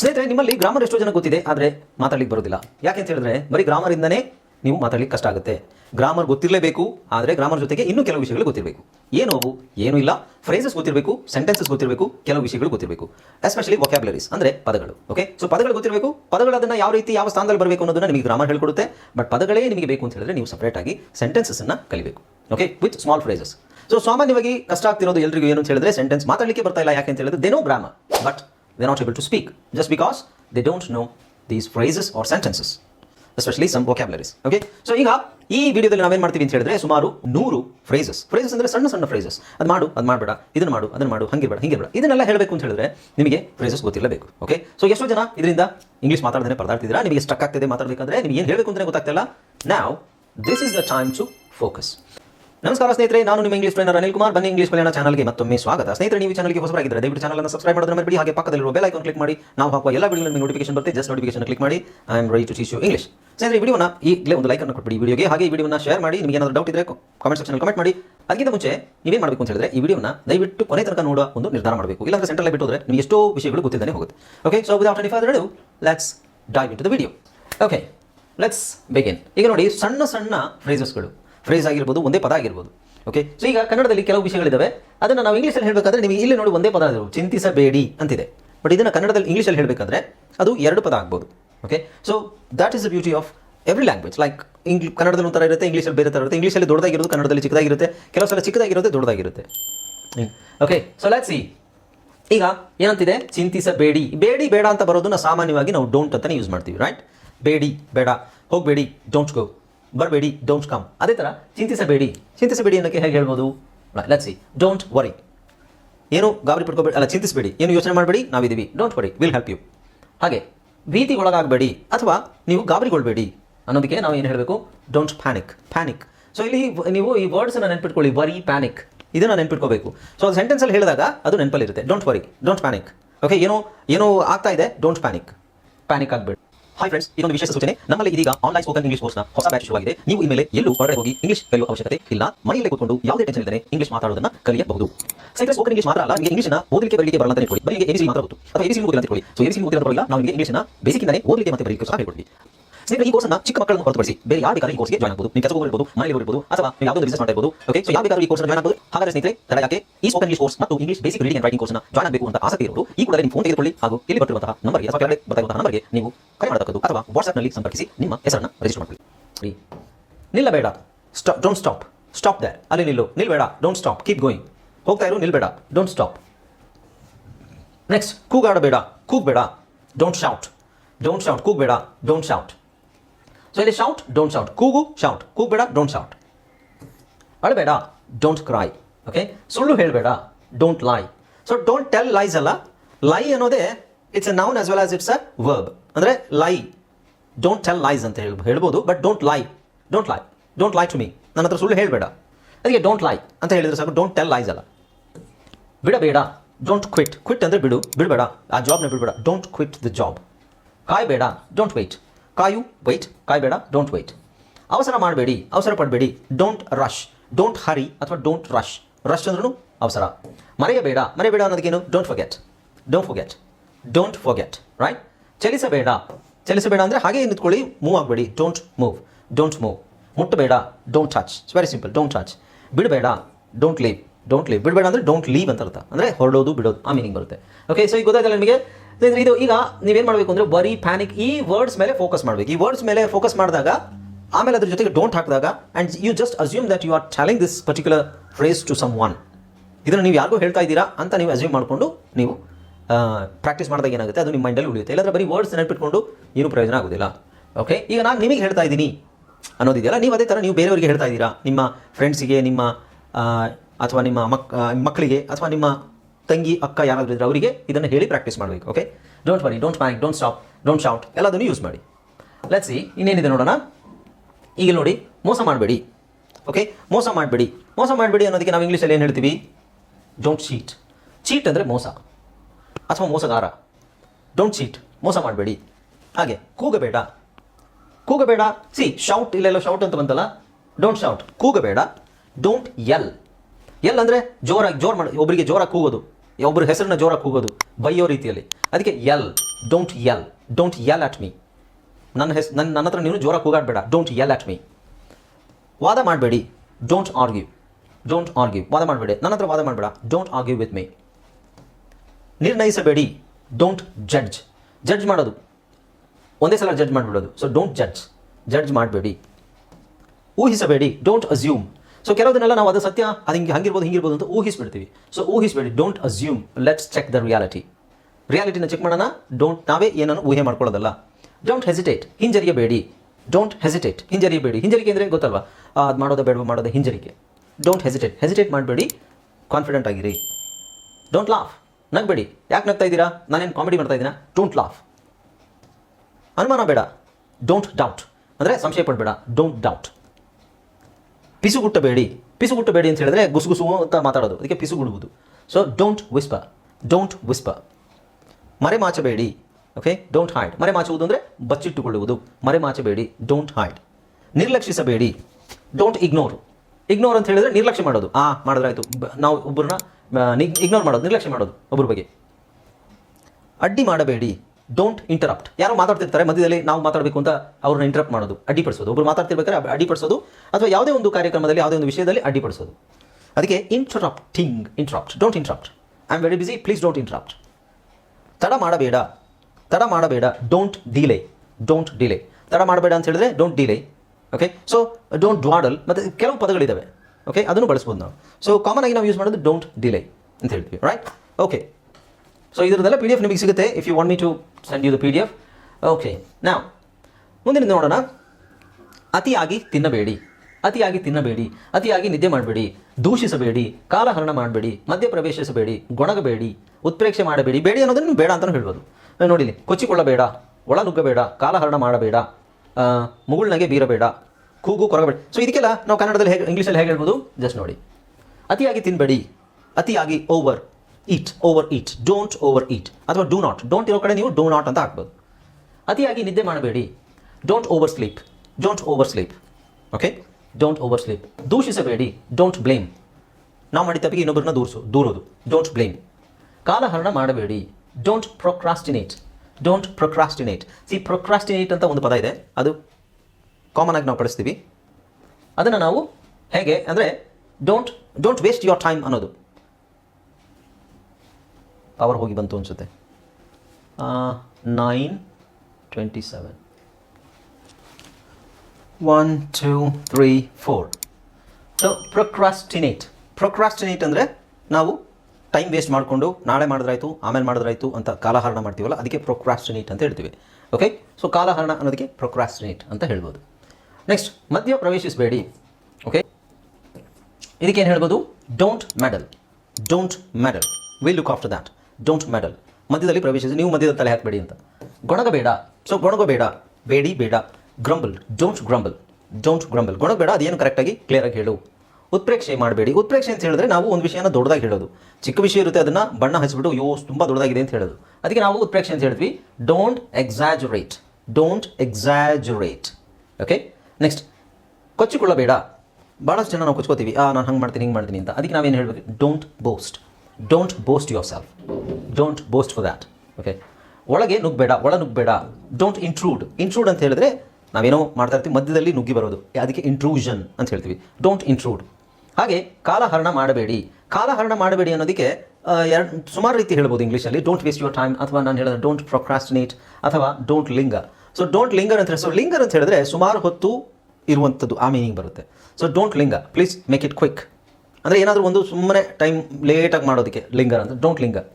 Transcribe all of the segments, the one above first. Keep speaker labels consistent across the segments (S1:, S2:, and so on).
S1: ಸ್ನೇಹಿತರೆ, ನಿಮ್ಮಲ್ಲಿ ಗ್ರಾಮರ್ ಎಷ್ಟೋ ಜನ ಗೊತ್ತಿದೆ, ಆದರೆ ಮಾತಾಡ್ಲಿಕ್ಕೆ ಬರೋದಿಲ್ಲ. ಯಾಕೆ ಅಂತ ಹೇಳಿದ್ರೆ, ಬರೀ ಗ್ರಾಮರಿಂದನೇ ನೀವು ಮಾತಾಡ್ಲಿಕ್ಕೆ ಕಷ್ಟ ಆಗುತ್ತೆ. ಗ್ರಾಮರ್ ಗೊತ್ತಿರಲೇಬೇಕು, ಆದರೆ ಗ್ರಾಮರ್ ಜೊತೆಗೆ ಇನ್ನೂ ಕೆಲವು ವಿಷಯಗಳು ಗೊತ್ತಿರಬೇಕು. ಏನು ಅವು? ಏನೂ ಇಲ್ಲ. ಫ್ರೇಸಸ್ ಗೊತ್ತಿರಬೇಕು ಸೆಂಟೆನ್ಸಸ್ ಗೊತ್ತಿರಬೇಕು, ಕೆಲವು ವಿಷಯಗಳು ಗೊತ್ತಿರಬೇಕು. ಎಸ್ಪೆಷಲಿ ವೊಕ್ಯಾಬ್ಲರೀಸ್ ಅಂದರೆ ಪದಗಳು ಓಕೆ ಸೊ ಪದಗಳು ಗೊತ್ತಿರಬೇಕು. ಪದಗಳು ಅದನ್ನು ಯಾವ ರೀತಿ, ಯಾವ ಸ್ಥಾನದಲ್ಲಿ ಬರಬೇಕು ಅನ್ನೋದನ್ನ ನಿಮಗೆ ಗ್ರಾಮರ್ ಹೇಳ್ಕೊಡುತ್ತೆ. ಬಟ್ ಪದಗಳೇ ನಿಮಗೆ ಬೇಕು ಅಂತ ಹೇಳಿದ್ರೆ ನೀವು ಸಪ್ರೇಟ್ ಆಗಿ ಸೆಂಟೆನ್ಸಸ್ ಅನ್ನ ಕಲಿಬೇಕು okay with small phrases so ಸಾಮಾನ್ಯವಾಗಿ ಕಷ್ಟ ಆಗ್ತಿರೋದು ಎಲ್ಲರಿಗೂ ಏನು ಅಂತ ಹೇಳಿದ್ರೆ ಸೆಂಟೆನ್ಸ್ ಮಾತಾಡಲಿಕ್ಕೆ ಬರ್ತಾ ಇಲ್ಲ ಯಾಕೆ ಅಂತ ಹೇಳಿದ್ರೆ they know grammar but they not able to speak just because they don't know these phrases are sentences especially some vocabularies okay so ಈಗ ಈ ವಿಡಿಯೋದಲ್ಲಿ ನಾವೇನು ಮಾಡ್ತೀವಿ ಅಂತ ಹೇಳಿದ್ರೆ ಸುಮಾರು ನೂರು ಫ್ರೇಸಸ್ ಫ್ರೇಸಸ್ ಅಂದರೆ ಸಣ್ಣ ಸಣ್ಣ ಫ್ರೇಸಸ್ ಅದು ಮಾಡು, ಅದು ಮಾಡಬೇಡ ಇದನ್ನು ಮಾಡು ಅದನ್ನು ಮಾಡು ಹಂಗಿರಬೇಡ ಹಿಂಗಿರಬೇಡ ಇದನ್ನೆಲ್ಲ ಹೇಳಬೇಕು ಅಂತ ಹೇಳಿದ್ರೆ ನಿಮಗೆ ಫ್ರೇಸಸ್ ಗೊತ್ತಿರಬೇಕು ಓಕೆ ಸೊ ಎಷ್ಟೋ ಜನ ಇದರಿಂದ ಇಂಗ್ಲೀಷ್ ಮಾತಾಡದೇ ಪರದಾಡ್ತಿದ್ದೀರಾ, ನಿಮಗೆ ಸ್ಟಕ್ ಆಗ್ತಿದೆ ಮಾತಾಡಬೇಕಂದ್ರೆ ನಿಮಗೆ ಏನು ಹೇಳಬೇಕು ಅಂತಲೇ ಗೊತ್ತಾಗ್ತಿಲ್ಲ ನಾವು this is the time to focus ನಮಸ್ಕಾರ ಸ್ನೇಹಿತರೆ, ನಾನು ನಿಮ್ಮ ಇಂಗ್ಲೀಷ್ ಟ್ರೈನರ್ ಅನಿಲ್ ಕುಮಾರ್. ಬನ್ನಿ ಇಂಗ್ಲಿಷ್ ಕಲ್ಯಾಣ ಚಾನಲ್ಗೆ ಮತ್ತೊಮ್ಮೆ ಸ್ವಾಗತ. ಸ್ನೇಹಿತರೆ, ನೀವು ಚಾನಲ್ಗೆ ಹೊಸಬರಾಗಿದ್ದರೆ ದಯವಿಟ್ಟು ಚಾನಲ್ ಅನ್ನು ಸಬ್ಸ್ಕ್ರೈಬ್ ಮಾಡೋದನ್ನ ಬಿಡಿ ಹಾಗೆ ಪಕ್ಕದಲ್ಲಿರುವ ಬೆಲ್ ಐಕಾನ್ ಕ್ಲಿಕ್ ಮಾಡಿ. ನಾವು ಹಾಕುವ ಎಲ್ಲ ವಿಡಿಯೋ ನಿಮಗೆ ನೋಟಿಫಿಕೇಶನ್ ಬರುತ್ತೆ. ಜಸ್ಟ್ ನೋಟಿಫಿಕೇಶನ್ ಕ್ಲಿಕ್ ಮಾಡಿ. I am ready to teach you English ಸ್ನೇಹಿತರೆ ವಿಡಿಯೋನ ಈಗಲೇ ಒಂದು ಲೈಕ್ ಅನ್ನು ಕೊಟ್ಬಿಡಿ. ವಿಡಿಯೋಗೆ ಹಾಗೆ ಈ ವಿಡಿಯೋನ ಶೇರ್ ಮಾಡಿ. ನಿಮಗೆ ಏನಾದರೂ ಡೌಟ್ ಇದ್ರೆ ಕಾಮೆಂಟ್ ಸೆಕ್ಷನ್ ಕಮೆಂಟ್ ಮಾಡಿ. ಅದಕ್ಕಿಂತ ಮುಂಚೆ ನೀವೇನು ಮಾಡಬೇಕು ಅಂತ ಹೇಳಿದ್ರೆ ಈ ವಿಡಿಯೋನ ದಯವಿಟ್ಟು ಕೊನೆ ತನಕ ನೋಡುವ ಒಂದು ನಿರ್ಧಾರ ಮಾಡಬೇಕು. ಇಲ್ಲಾಂದ್ರೆ ಸೆಂಟ್ರಲ್ ಬಿಟ್ಟು ಹೋದ್ರೆ ನಿಮಗೆ ಎಷ್ಟೋ ವಿಷಯಗಳು ಗೊತ್ತಿದ್ದಾನೆ ಹೋಗುತ್ತೆ. Okay so without any further do let's dive in the video okay let's begin ಈಗ ನೋಡಿ, ಸಣ್ಣ ಸಣ್ಣ ಫ್ರೇಸಸ್ಗಳು ಫ್ರೇಸ್ ಆಗಿರ್ಬೋದು, ಒಂದೇ ಪದ ಆಗಿರ್ಬೋದು. ಓಕೆ ಸೊ ಈಗ ಕನ್ನಡದಲ್ಲಿ ಕೆಲವು ವಿಷಯಗಳಿದ್ದಾವೆ ಅದನ್ನು ನಾವು ಇಂಗ್ಲೀಷಲ್ಲಿ ಹೇಳಬೇಕಾದ್ರೆ ನಿಮಗೆ ಇಲ್ಲಿ ನೋಡಿ ಒಂದೇ ಪದ ಅದು, ಚಿಂತಿಸಬೇಡಿ ಅಂತಿದೆ. ಬಟ್ ಇದನ್ನು ಕನ್ನಡದಲ್ಲಿ ಇಂಗ್ಲೀಷಲ್ಲಿ ಹೇಳಬೇಕಾದ್ರೆ ಅದು ಎರಡು ಪದ ಆಗ್ಬೋದು. Okay so that is the beauty of every language like English ಕನ್ನಡದಲ್ಲಿ ಒಂಥರ ಇರುತ್ತೆ ಇಂಗ್ಲೀಷಲ್ಲಿ ಬೇರೆ ಥರ ಇರುತ್ತೆ. ಇಂಗ್ಲೀಷಲ್ಲಿ ದೊಡ್ಡದಾಗಿರೋದು, ಕನ್ನಡದಲ್ಲಿ ಚಿಕ್ಕದಾಗಿರುತ್ತೆ. ಕೆಲವು ಸಲ ಚಿಕ್ಕದಾಗಿರುತ್ತೆ ದೊಡ್ಡದಾಗಿರುತ್ತೆ. ಓಕೆ ಸೊ ಲೆಟ್ ಸಿ ಈಗ ಏನಂತಿದೆ? ಚಿಂತಿಸಬೇಡಿ. ಬೇಡಿ, ಬೇಡ ಅಂತ ಬರೋದನ್ನ ಸಾಮಾನ್ಯವಾಗಿ ನಾವು ಡೋಂಟ್ ಅಂತಲೇ ಯೂಸ್ ಮಾಡ್ತೀವಿ ರೈಟ್ ಬೇಡಿ, ಬೇಡ. ಹೋಗಬೇಡಿ ಡೋಂಟ್ ಗೋ ಬರಬೇಡಿ ಡೋಂಟ್ ಕಮ್ ಅದೇ ಥರ ಚಿಂತಿಸಬೇಡಿ. ಚಿಂತಿಸಬೇಡಿ ಅನ್ನೋಕ್ಕೆ ಹೇಗೆ ಹೇಳ್ಬೋದು? ಸಿ ಡೋಂಟ್ ವರಿ ಏನು ಗಾಬರಿ ಪಡ್ಕೋಬೇಡಿ, ಅಲ್ಲ, ಚಿಂತಿಸಬೇಡಿ. ಏನು ಯೋಚನೆ ಮಾಡಬೇಡಿ? ನಾವಿದ್ದೀವಿ. Don't worry will help you ಹಾಗೆ, ಭೀತಿಗೊಳಗಾಗಬೇಡಿ ಅಥವಾ ನೀವು ಗಾಬರಿಗೊಳ್ಬೇಡಿ ಅನ್ನೋದಕ್ಕೆ ನಾವು ಏನು ಹೇಳಬೇಕು? ಡೋಂಟ್ ಪ್ಯಾನಿಕ್ ಪ್ಯಾನಿಕ್ ಸೊ ಇಲ್ಲಿ ನೀವು ಈ ವರ್ಡ್ಸನ್ನು ನೆನ್ಪಿಟ್ಕೊಳ್ಳಿ. ವರಿ ಪ್ಯಾನಿಕ್ ಇದನ್ನು ನೆನ್ಪಿಟ್ಕೋಬೇಕು. ಸೊ ಅದು ಸೆಂಟೆನ್ಸಲ್ಲಿ ಹೇಳಿದಾಗ ಅದು ನೆನಪಲ್ಲಿರುತ್ತೆ. Don't worry don't panic okay ಏನೋ ಏನೋ ಆಗ್ತಾ ಇದೆ. ಡೋಂಟ್ ಪ್ಯಾನಿಕ್ ಪ್ಯಾನಿಕ್ ಆಗಬೇಡಿ. ಹಾಯ್ ಫ್ರೆಂಡ್ಸ್ ಇದೊಂದು ವಿಶೇಷ ಸೂಚನೆ. ನಮ್ಮಲ್ಲಿ ಇದೀಗ ಆನ್ಲೈನ್ ಸ್ಪೋಕನ್ ಇಂಗ್ಲಿಷ್ ಕೋರ್ಸ್ನ ಹೊಸ ಬ್ಯಾಚ್ ಶುರುವಾಗಿದೆ. ನೀವು ಮೇಲೆ ಎಲ್ಲೂ ಹೊರಗಡೆ ಹೋಗಿ ಇಂಗ್ಲಿಷ್ ಕಲಿಯುವ ಅವಶ್ಯಕತೆ ಇಲ್ಲ. ಮನೆಯಲ್ಲೇ ಕೂತ್ಕೊಂಡು ಯಾವುದೇ ಟೆನ್ಷನ್ ಇಲ್ಲದೆ ಇಂಗ್ಲಿಷ್ ಮಾತಾಡೋದನ್ನ ಕಲಿಯಬಹುದು. ಸೈಕಲ್ ಸ್ಪೋಕನ್ ಇಂಗ್ಲಿಷ್ ಮಾತ್ರ ಅಲ್ಲ, ನಿಮಗೆ ಇಂಗ್ಲಿಷ್ನ ಓದಲಿಕ್ಕೆ ಬರಲಿಕ್ಕೆ ಬರಲ್ಲ ಅಂತ ಇಟ್ಕೊಳ್ಳಿ ಬರೀ ಎಬಿಸಿ ಮಾತ್ರ ಗೊತ್ತು. ಅಥವಾ ಎಬಿಸಿ ಗೊತ್ತಿಲ್ಲ ಅಂತ ಹೇಳಿ ಸೊ ಎಬಿಸಿ ಅಂತ ನಾವು ನಿಮಗೆ ಇಂಗ್ಲಿಷ್ನ ಬೇಸಿಕ್ಕಿಂದಲೇ ಓದಲಿಕ್ಕೆ ಮತ್ತೆ ಬರಲಿಕ್ಕೆ ಸಹ ಹೇಳ್ಕೊಡ್ತೀವಿ. ಸ್ನೇಹಿತರೆ ಈ ಕೋರ್ಸ್ನ ಚಿಕ್ಕ ಮಕ್ಕಳನ್ನು ಹೊರತುಪಡಿಸಿ ಬೇರೆ ಯಾರು ಬೇಕಾದ್ರೆ ಈ ಕೋರ್ಸ್ಗೆ ಜಾಯ್ನ್ ಆಗಬಹುದು ನೀವು ಕೆಲಸ ಇರ್ಬೋದು ಮನೆಯಲ್ಲಿ ಇರಬಹುದು ಅಥವಾ ನೀವು ಯಾವುದೋ ಬಿಸಿನೆಸ್ ಮಾಡ್ತಾ ಓಕೆ ಸೊ ಯಾವ ಬೇಕಾದ್ರೂ ಈ ಕೋರ್ಸ್ ಜಾಯ್ನ್ ಆಗಬಹುದು ಹಾಗಾದ್ರೆ ಸ್ನೇಹಿತರೆ ತಡ ಯಾಕೆ? ಈ ಸ್ಪೋಕನ್ ಇಂಗ್ಲಿಷ್ ಕೋರ್ಸ್ ಮತ್ತು English basic reading and writing ಕೋರ್ಸ್ನ ಜಾಯ್ನ್ ಆಗಬೇಕು ಅಂತ ಆಸಕ್ತಿ ಇರೋರು, ಈ ಕೂಡಲೇ ನಿಮ್ಮ ಫೋನ್ ತೆಗೆದುಕೊಳ್ಳಿ ಹಾಗೂ ಇಲ್ಲಿ ಬರ್ತಿರುವಂತಹ ನಂಬರ್ಗೆ ಅಥವಾ ಕೆಳಗಡೆ ಬರ್ತಾ ಇರುವಂತಹ ನಂಬರ್ಗೆ ನೀವು ಕರೆ ಮಾಡತಕ್ಕದ್ದು ಅಥವಾ ವಾಟ್ಸ್ಆಪ್ನಲ್ಲಿ ಸಂಪರ್ಕಿಸಿ ನಿಮ್ಮ ಹೆಸರನ್ನು ರಿಜಿಸ್ಟರ್ ಮಾಡ್ಕೊಳ್ಳಿ. ನಿಲ್ಲಬೇಡ. Stop don't stop stop there ಅಲ್ಲಿ ನಿಲ್ಲು. ನಿಲ್ಬೇಡ. ಡೋಂಟ್ ಸ್ಟಾಪ್ ಕೀಪ್ ಗೋಯಿಂಗ್ ಹೋಗ್ತಾ ಇರು, ನಿಲ್ಬೇಡ. ಡೋಂಟ್ ಸ್ಟಾಪ್ ನೆಕ್ಸ್ಟ್ ಕೂಗಾಡಬೇಡ. ಕೂಗಬೇಡ. ಡೋಂಟ್ ಶೌಟ್ ಡೋಂಟ್ ಶೌಟ್ ಕೂಗಬೇಡ. ಡೋಂಟ್ ಶೌಟ್ ಸೊ ಇಲ್ಲಿ ಶೌಟ್ ಡೋಂಟ್ ಶೌಟ್ ಕೂಗು ಶೌಟ್ ಕೂಗಬೇಡ ಡೋಂಟ್ ಶೌಟ್ ಅಳಬೇಡ ಡೋಂಟ್ ಕ್ರೈ ಓಕೆ ಸುಳ್ಳು ಹೇಳಬೇಡ ಡೋಂಟ್ ಲೈ ಸೊ ಡೋಂಟ್ ಟೆಲ್ ಲೈಸ್ ಅಲ್ಲ. ಲೈ ಅನ್ನೋದೇ it's a noun as well as it's a verb ಅಂದರೆ ಲೈ ಡೋಂಟ್ ಟೆಲ್ ಲೈಸ್ ಅಂತ ಹೇಳಿ ಹೇಳ್ಬೋದು but don't lie don't lie don't lie to me ನನ್ನ ಹತ್ರ ಸುಳ್ಳು ಹೇಳಬೇಡ ಅದಕ್ಕೆ ಡೋಂಟ್ ಲೈ ಅಂತ ಹೇಳಿದ್ರೆ ಸಾಕು. ಡೋಂಟ್ ಟೆಲ್ ಲೈಸ್ ಅಲ್ಲ. ಬಿಡಬೇಡ ಡೋಂಟ್ ಕ್ವಿಟ್ ಕ್ವಿಟ್ ಅಂದರೆ ಬಿಡು. ಬಿಡಬೇಡ. ಆ ಜಾಬ್ನ ಬಿಡಬೇಡ. ಡೋಂಟ್ ಕ್ವಿಟ್ ದ ಜಾಬ್ ಕಾಯಬೇಡ. ಡೋಂಟ್ ವೆಯ್ಟ್ ಕಾಯು ವೈಟ್ ಕಾಯಬೇಡ ಡೋಂಟ್ ವೈಟ್ ಅವಸರ ಮಾಡಬೇಡಿ, ಅವಸರ ಪಡಬೇಡಿ. ಡೋಂಟ್ ರಶ್ ಡೋಂಟ್ ಹರಿ ಅಥವಾ ಡೋಂಟ್ ರಶ್ ರಶ್ ಅಂದ್ರೂ ಅವಸರ. ಮರೆಯಬೇಡ ಮರೆಯಬೇಡ ಅನ್ನೋದಕ್ಕೇನು don't forget don't forget don't forget right ಚಲಿಸಬೇಡ. ಚಲಿಸಬೇಡ ಅಂದರೆ ಹಾಗೆ ನಿಂತ್ಕೊಳ್ಳಿ ಮೂವ್ ಆಗಬೇಡಿ. Don't move don't move ಮುಟ್ಟಬೇಡ. Don't touch it's very simple don't touch ಬಿಡಬೇಡ. ಡೋಂಟ್ ಲೀವ್ ಡೋಂಟ್ ಲೀವ್ ಬಿಡಬೇಡ ಅಂದರೆ ಡೋಂಟ್ ಲೀವ್ ಅಂತ ಅರ್ಥ. ಅಂದರೆ ಹೊರಡೋದು, ಬಿಡೋದು. ಆ ಮೀನಿಂಗ್ ಬರುತ್ತೆ. ಓಕೆ ಸೊ ಈಗ ಗೊತ್ತಾಗಲ್ಲ ನಿಮಗೆ? ಇದು ಈಗ ನೀವೇನು ಮಾಡಬೇಕು ಅಂದರೆ ವರಿ ಪ್ಯಾನಿಕ್ ಈ ವರ್ಡ್ಸ್ ಮೇಲೆ ಫೋಕಸ್ ಮಾಡಬೇಕು. ಈ ವರ್ಡ್ಸ್ ಮೇಲೆ ಫೋಕಸ್ ಮಾಡಿದಾಗ ಆಮೇಲೆ ಅದ್ರ ಜೊತೆಗೆ ಡೋಂಟ್ ಹಾಕಿದಾಗ and you just assume that you are talking this particular phrase to someone ಇದನ್ನು ನೀವು ಯಾರಿಗೂ ಹೇಳ್ತಾ ಇದ್ದೀರಾ ಅಂತ ನೀವು ಅಸ್ಯೂಮ್ ಮಾಡಿಕೊಂಡು ನೀವು ಪ್ರಾಕ್ಟೀಸ್ ಮಾಡಿದಾಗ ಏನಾಗುತ್ತೆ? ಅದು ನಿಮ್ಮ ಮೈಂಡಲ್ಲಿ ಉಳಿಯುತ್ತೆ. ಇಲ್ಲಾಂದ್ರೆ ಬರೀ ವರ್ಡ್ಸ್ ನೆನಪಿಟ್ಕೊಂಡು ಏನು ಪ್ರಯೋಜನ ಆಗೋದಿಲ್ಲ. ಓಕೆ ಈಗ ನಾನು ನಿಮಗೆ ಹೇಳ್ತಾ ಇದ್ದೀನಿ ಅನ್ನೋದಿದೆಯಲ್ಲ, ನೀವು ಅದೇ ಥರ ನೀವು ಬೇರೆಯವರಿಗೆ ಹೇಳ್ತಾ ಇದ್ದೀರಾ? ನಿಮ್ಮ ಫ್ರೆಂಡ್ಸಿಗೆ ನಿಮ್ಮ ಅಥವಾ ನಿಮ್ಮ ಮಕ್ ಮಕ್ಕಳಿಗೆ ಅಥವಾ ನಿಮ್ಮ ತಂಗಿ, ಅಕ್ಕ ಯಾರಾದರೂ ಇದ್ದರೆ ಅವರಿಗೆ ಇದನ್ನು ಹೇಳಿ ಪ್ರಾಕ್ಟೀಸ್ ಮಾಡಬೇಕು okay don't worry don't panic don't stop don't shout ಎಲ್ಲದನ್ನು ಯೂಸ್ ಮಾಡಿ. ಲೆಟ್ಸ್ ಸಿ ಇನ್ನೇನಿದೆ ನೋಡೋಣ? ಈಗ ನೋಡಿ, ಮೋಸ ಮಾಡಬೇಡಿ ಓಕೆ ಮೋಸ ಮಾಡಬೇಡಿ. ಮೋಸ ಮಾಡಬೇಡಿ ಅನ್ನೋದಕ್ಕೆ ನಾವು ಇಂಗ್ಲೀಷಲ್ಲಿ ಏನು ಹೇಳ್ತೀವಿ? ಡೋಂಟ್ ಚೀಟ್ ಚೀಟ್ ಅಂದರೆ ಮೋಸ, ಅಥವಾ ಮೋಸಗಾರ. ಡೋಂಟ್ ಶೀಟ್ ಮೋಸ ಮಾಡಬೇಡಿ. ಹಾಗೆ, ಕೂಗಬೇಡ. ಕೂಗಬೇಡ ಸಿ ಶೌಟ್ ಇಲ್ಲೆಲ್ಲ ಶೌಟ್ ಅಂತ ಬಂತಲ್ಲ? ಡೋಂಟ್ ಶೌಟ್ ಕೂಗಬೇಡ. ಡೋಂಟ್ ಎಲ್ ಎಲ್ ಅಂದರೆ ಜೋರಾಗಿ, ಜೋರು ಮಾಡಿ ಒಬ್ಬರಿಗೆ ಜೋರಾಗಿ ಕೂಗೋದು. ಒಬ್ಬರ ಹೆಸರನ್ನ ಜೋರಾಗಿ ಕೂಗೋದು, ಬೈಯೋ ರೀತಿಯಲ್ಲಿ. ಅದಕ್ಕೆ yell don't yell don't yell at me ನನ್ನ ಹೆಸ್ ನನ್ನ ನನ್ನ ಹತ್ರ ನೀನು ಜೋರಾಗಿ ಹೋಗಾಡಬೇಡ ಡೋಂಟ್ ಎಲ್ ಅಟ್ ಮೀ ವಾದ ಮಾಡಬೇಡಿ ಡೋಂಟ್ ಆರ್ಗ್ಯೂ ಡೋಂಟ್ ಆರ್ಗ್ಯೂ ವಾದ ಮಾಡಬೇಡಿ, ನನ್ನ ಹತ್ರ ವಾದ ಮಾಡಬೇಡ ಡೋಂಟ್ ಆರ್ಗ್ಯೂ ವಿತ್ ಮೀ ನಿರ್ಣಯಿಸಬೇಡಿ ಡೋಂಟ್ ಜಡ್ಜ್ ಜಡ್ಜ್ ಮಾಡೋದು, ಒಂದೇ ಸಲ ಜಡ್ಜ್ ಮಾಡಿಬಿಡೋದು. ಸೊ ಡೋಂಟ್ ಜಡ್ಜ್ ಜಡ್ಜ್ ಮಾಡಬೇಡಿ. ಊಹಿಸಬೇಡಿ ಡೋಂಟ್ ಅಸ್ಯೂಮ್ ಸೊ ಕೆಲವುದನ್ನೆಲ್ಲ ನಾವು ಅದು ಸತ್ಯ, ಅದು ಹಿಂಗೆ, ಹಂಗಿರ್ಬೋದು, ಹಿಂಗಿರ್ಬೋದು ಅಂತ ಊಹಿಸ್ಬಿಡ್ತೀವಿ. So ಊಹಿಸ್ಬೇಡಿ don't assume let's check the reality ರಿಯಾಲಿಟಿನ check ಮಾಡೋಣ ಡೋಂಟ್ ನಾವೇ ಏನನ್ನು ಊಹೆ ಮಾಡ್ಕೊಳ್ಳೋದಲ್ಲ. ಡೋಂಟ್ ಹೆಸಿಟೇಟ್ ಹಿಂಜರಿಯಬೇಡಿ. ಡೋಂಟ್ ಹೆಸಿಟೇಟ್ ಹಿಂಜರಿಯಬೇಡಿ. ಹಿಂಜರಿಕೆ ಅಂದರೆ ಗೊತ್ತಲ್ವಾ? ಅದು ಮಾಡೋದು ಬೇಡ ಮಾಡೋದು ಹಿಂಜರಿಕೆ. ಡೋಂಟ್ ಹೆಸಿಟೇಟ್ ಹೆಸಿಟೇಟ್ ಮಾಡಬೇಡಿ. ಕಾನ್ಫಿಡೆಂಟ್ ಆಗಿರಿ. ಡೋಂಟ್ ಲಾಫ್ ನಗಬೇಡಿ. ಯಾಕೆ ನಗ್ತಾ ಇದ್ದೀರಾ? ನಾನೇನು ಕಾಮಿಡಿ ಮಾಡ್ತಾ ಇದ್ದೀನ? ಡೋಂಟ್ ಲಾಫ್ ಅನುಮಾನ ಬೇಡ. ಡೋಂಟ್ ಡೌಟ್ ಅಂದರೆ ಸಂಶಯ ಪಡಬೇಡ. Don't doubt ಪಿಸುಗುಟ್ಟಬೇಡಿ. ಪಿಸುಗುಟ್ಟಬೇಡಿ ಅಂತ ಹೇಳಿದ್ರೆ ಗುಸುಗುಸು ಅಂತ ಮಾತಾಡೋದು. ಅದಕ್ಕೆ ಪಿಸುಗುಡುವುದು. So don't whisper don't whisper ಮರೆಮಾಚಬೇಡಿ. Okay don't hide ಮರೆ ಮಾಚುವುದು ಅಂದರೆ ಬಚ್ಚಿಟ್ಟುಕೊಳ್ಳುವುದು. ಮರೆಮಾಚಬೇಡಿ. ಡೋಂಟ್ ಹೈಡ್ ನಿರ್ಲಕ್ಷಿಸಬೇಡಿ. ಡೋಂಟ್ ಇಗ್ನೋರ್ ಇಗ್ನೋರ್ ಅಂತ ಹೇಳಿದ್ರೆ ನಿರ್ಲಕ್ಷ್ಯ ಮಾಡೋದು. ಆ, ಮಾಡಿದ್ರಾಯ್ತು. ನಾವು ಒಬ್ಬರನ್ನ ಇಗ್ನೋರ್ ಮಾಡೋದು. ನಿರ್ಲಕ್ಷ್ಯ ಮಾಡೋದು ಒಬ್ಬರ ಬಗ್ಗೆ. ಅಡ್ಡಿ ಮಾಡಬೇಡಿ. ಡೋಂಟ್ ಇಂಟರಪ್ಟ್ ಯಾರೋ ಮಾತಾಡ್ತಿರ್ತಾರೆ, ಮಧ್ಯದಲ್ಲಿ ನಾವು ಮಾತಾಡಬೇಕು ಅಂತ ಅವ್ರನ್ನ ಇಂಟರಪ್ಟ್ ಮಾಡೋದು, ಅಡ್ಡಿಪಡಿಸೋದು. ಒಬ್ರು ಮಾತಾಡ್ತಿರ್ಬೇಕಾದ್ರೆ ಅಡ್- ಅಡ್ಡಿಪಡಿಸೋದು, ಅಥವಾ ಯಾವುದೇ ಒಂದು ಕಾರ್ಯಕ್ರಮದಲ್ಲಿ ಯಾವುದೇ ಒಂದು ವಿಷಯದಲ್ಲಿ ಅಡ್ಡಿಪಡಿಸೋದು. ಅದಕ್ಕೆ interrupting interrupt don't interrupt I am very busy please don't interrupt ತಡ ಮಾಡಬೇಡ. ತಡ ಮಾಡಬೇಡ. ಡೋಂಟ್ ಡಿಲೇ ಡೋಂಟ್ ಡಿಲೇ ತಡ ಮಾಡಬೇಡ ಅಂತ ಹೇಳಿದ್ರೆ don't delay okay so don't dawdle ಮತ್ತು ಕೆಲವು ಪದಗಳಿದ್ದಾವೆ ಓಕೆ ಅದನ್ನು ಬಳಸ್ಬೋದು ನಾವು. ಸೊ ಕಾಮನ್ ಆಗಿ ನಾವು ಯೂಸ್ ಮಾಡೋದು ಡೋಂಟ್ ಡಿಲೇ ಅಂತ ಹೇಳ್ತೀವಿ. ರೈಟ್ ಓಕೆ ಸೊ ಇದರದೆಲ್ಲ ಪಿ ಡಿ ಎಫ್ ನಿಮಗೆ ಸಿಗುತ್ತೆ if you want me to send you the P D F okay ನಾವು ಮುಂದಿನ ನೋಡೋಣ. ಅತಿಯಾಗಿ ತಿನ್ನಬೇಡಿ ಅತಿಯಾಗಿ ತಿನ್ನಬೇಡಿ, ಅತಿಯಾಗಿ ನಿದ್ದೆ ಮಾಡಬೇಡಿ, ದೂಷಿಸಬೇಡಿ, ಕಾಲಹರಣ ಮಾಡಬೇಡಿ ಮಧ್ಯ ಪ್ರವೇಶಿಸಬೇಡಿ ಗೊಣಗಬೇಡಿ, ಉತ್ಪ್ರೇಕ್ಷೆ ಮಾಡಬೇಡಿ, ಬೇಡಿ ಅನ್ನೋದನ್ನು ಬೇಡ ಅಂತಲೂ ಹೇಳ್ಬೋದು. ನೋಡಿಲಿ ಕೊಚ್ಚಿಕೊಳ್ಳಬೇಡ, ಒಳ ನುಗ್ಗಬೇಡ, ಕಾಲಹರಣ ಮಾಡಬೇಡ ಮುಗುಳ್ನಗೆ ಬೀರಬೇಡ, ಕೂಗು ಕೊರಗಬೇಡಿ. ಸೊ ಇದಕ್ಕೆಲ್ಲ ನಾವು ಕನ್ನಡದಲ್ಲಿ ಹೇಗೆ, ಇಂಗ್ಲೀಷಲ್ಲಿ ಹೇಗೆ ಹೇಳ್ಬೋದು? ಜಸ್ಟ್ ನೋಡಿ. ಅತಿಯಾಗಿ ತಿನ್ನಬೇಡಿ ಅತಿಯಾಗಿ overeat overeat don't overeat ಅಥವಾ ಡೂ ನಾಟ್ ಡೋಂಟ್ ಇರೋ ಕಡೆ ನೀವು ಡೋ ನಾಟ್ ಅಂತ ಹಾಕ್ಬೋದು. ಅತಿಯಾಗಿ ನಿದ್ದೆ ಮಾಡಬೇಡಿ. Don't oversleep don't oversleep okay don't oversleep ದೂಷಿಸಬೇಡಿ. Don't blame ನಾವು ಮಾಡಿದ ತಪ್ಪಿಗೆ ಇನ್ನೊಬ್ಬರನ್ನ ದೂರಿಸು, ದೂರೋದು. ಡೋಂಟ್ ಬ್ಲೇಮ್ ಕಾಲಹರಣ ಮಾಡಬೇಡಿ. Don't procrastinate don't procrastinate see procrastinate ಅಂತ ಒಂದು ಪದ ಇದೆ. ಅದು ಕಾಮನ್ ಆಗಿ ನಾವು ಪಡಿಸ್ತೀವಿ. ಅದನ್ನು ನಾವು ಹೇಗೆ ಅಂದರೆ don't don't waste your time ಅನ್ನೋದು. ಪವರ್ ಹೋಗಿ ಬಂತು ಅನಿಸುತ್ತೆ. Nine twenty seven one two three four so procrastinate procrastinate ಅಂದರೆ ನಾವು ಟೈಮ್ ವೇಸ್ಟ್ ಮಾಡಿಕೊಂಡು ನಾಳೆ ಮಾಡಿದ್ರಾಯ್ತು ಆಮೇಲೆ ಮಾಡಿದ್ರಾಯ್ತು ಅಂತ ಕಾಲಹರಣ ಮಾಡ್ತೀವಲ್ಲ ಅದಕ್ಕೆ ಪ್ರೊಕ್ರಾಸ್ಟಿನೇಟ್ ಅಂತ ಹೇಳ್ತೀವಿ. ಓಕೆ ಸೊ ಕಾಲಹರಣ ಅನ್ನೋದಕ್ಕೆ ಪ್ರೊಕ್ರಾಸ್ಟಿನೇಟ್ ಅಂತ ಹೇಳ್ಬೋದು. ನೆಕ್ಸ್ಟ್ ಮಧ್ಯ ಪ್ರವೇಶಿಸಬೇಡಿ. ಓಕೆ ಇದಕ್ಕೇನು ಹೇಳ್ಬೋದು? Don't meddle don't meddle we look after that don't meddle ಮಧ್ಯದಲ್ಲಿ ಪ್ರವೇಶಿಸಿ, ನೀವು ಮಧ್ಯದ ತಲೆ ಹಾಕಬೇಡಿ ಅಂತ. ಗೊಣಗಬೇಡ ಸೊ ಗೊಣಗಬೇಡ ಬೇಡಿ. ಬೇಡ grumble don't grumble don't grumble ಗೊಣಗಬೇಡ ಅದೇನು ಕರೆಕ್ಟಾಗಿ ಕ್ಲಿಯರಾಗಿ ಹೇಳು. ಉತ್ಪ್ರೇಕ್ಷೆ ಮಾಡಬೇಡಿ. ಉತ್ಪ್ರೇಕ್ಷೆ ಅಂತ ಹೇಳಿದ್ರೆ ನಾವು ಒಂದು ವಿಷಯನ ದೊಡ್ಡದಾಗಿ ಹೇಳೋದು. ಚಿಕ್ಕ ವಿಷಯ ಇರುತ್ತೆ, ಅದನ್ನು ಬಣ್ಣ ಹಚ್ಚಿಬಿಟ್ಟು ಯೋ ತುಂಬ ದೊಡ್ಡದಾಗಿದೆ ಅಂತ ಹೇಳೋದು. ಅದಕ್ಕೆ ನಾವು ಉತ್ಪ್ರೇಕ್ಷೆ ಅಂತ ಹೇಳ್ತೀವಿ. Don't exaggerate don't exaggerate okay next ಕೊಚ್ಚಿಕೊಳ್ಳಬೇಡ. ಭಾಳಷ್ಟು ಜನ ನಾವು ಕೊಚ್ಕೋತೀವಿ. ಆ, ನಾನು ಹಂಗೆ ಮಾಡ್ತೀನಿ, ಹಿಂಗೆ ಮಾಡ್ತೀನಿ ಅಂತ. ಅದಕ್ಕೆ ನಾವೇನು ಹೇಳಬೇಕು? Don't boast don't boast yourself don't boast for that okay ಒಳಗೆ ನುಗ್ಬೇಡ, ಒಳ ನುಗ್ಬೇಡ. ಡೋಂಟ್ ಇಂಟ್ರೂಡ್ ಇಂಟ್ರೂಡ್ ಅಂತ ಹೇಳಿದ್ರೆ ನಾವೇನೋ ಮಾಡ್ತಾ ಇರ್ತೀವಿ, ಮಧ್ಯದಲ್ಲಿ ನುಗ್ಗಿ ಬರೋದು. ಅದಕ್ಕೆ ಇಂಟ್ರೂಷನ್ ಅಂತ ಹೇಳ್ತೀವಿ. ಡೋಂಟ್ ಇಂಟ್ರೂಡ್ ಹಾಗೆ ಕಾಲಹರಣ ಮಾಡಬೇಡಿ. ಕಾಲಹರಣ ಮಾಡಬೇಡಿ ಅನ್ನೋದಕ್ಕೆ ಎರಡು, ಸುಮಾರು ರೀತಿ ಹೇಳ್ಬೋದು ಇಂಗ್ಲೀಷಲ್ಲಿ. ಡೋಂಟ್ ವೇಸ್ಟ್ ಯುವರ್ ಟೈಮ್ ಅಥವಾ ನಾನು ಹೇಳಿದ್ರೆ ಡೋಂಟ್ ಪ್ರೊಕ್ರಾಸ್ಟಿನೇಟ್ ಅಥವಾ don't linger so don't linger ಅಂತ ಸೊ ಲಿಂಗರ್ ಅಂತ ಹೇಳಿದ್ರೆ ಸುಮಾರು ಹೊತ್ತು ಇರುವಂಥದ್ದು ಆ ಮೀನಿಂಗ್ ಬರುತ್ತೆ. So don't linger please make it quick ಅಂದರೆ ಏನಾದರೂ ಒಂದು ಸುಮ್ಮನೆ ಟೈಮ್ ಲೇಟಾಗಿ ಮಾಡೋದಕ್ಕೆ ಲಿಂಗರ್ ಅಂತ. ಡೋಂಟ್ ಲಿಂಗರ್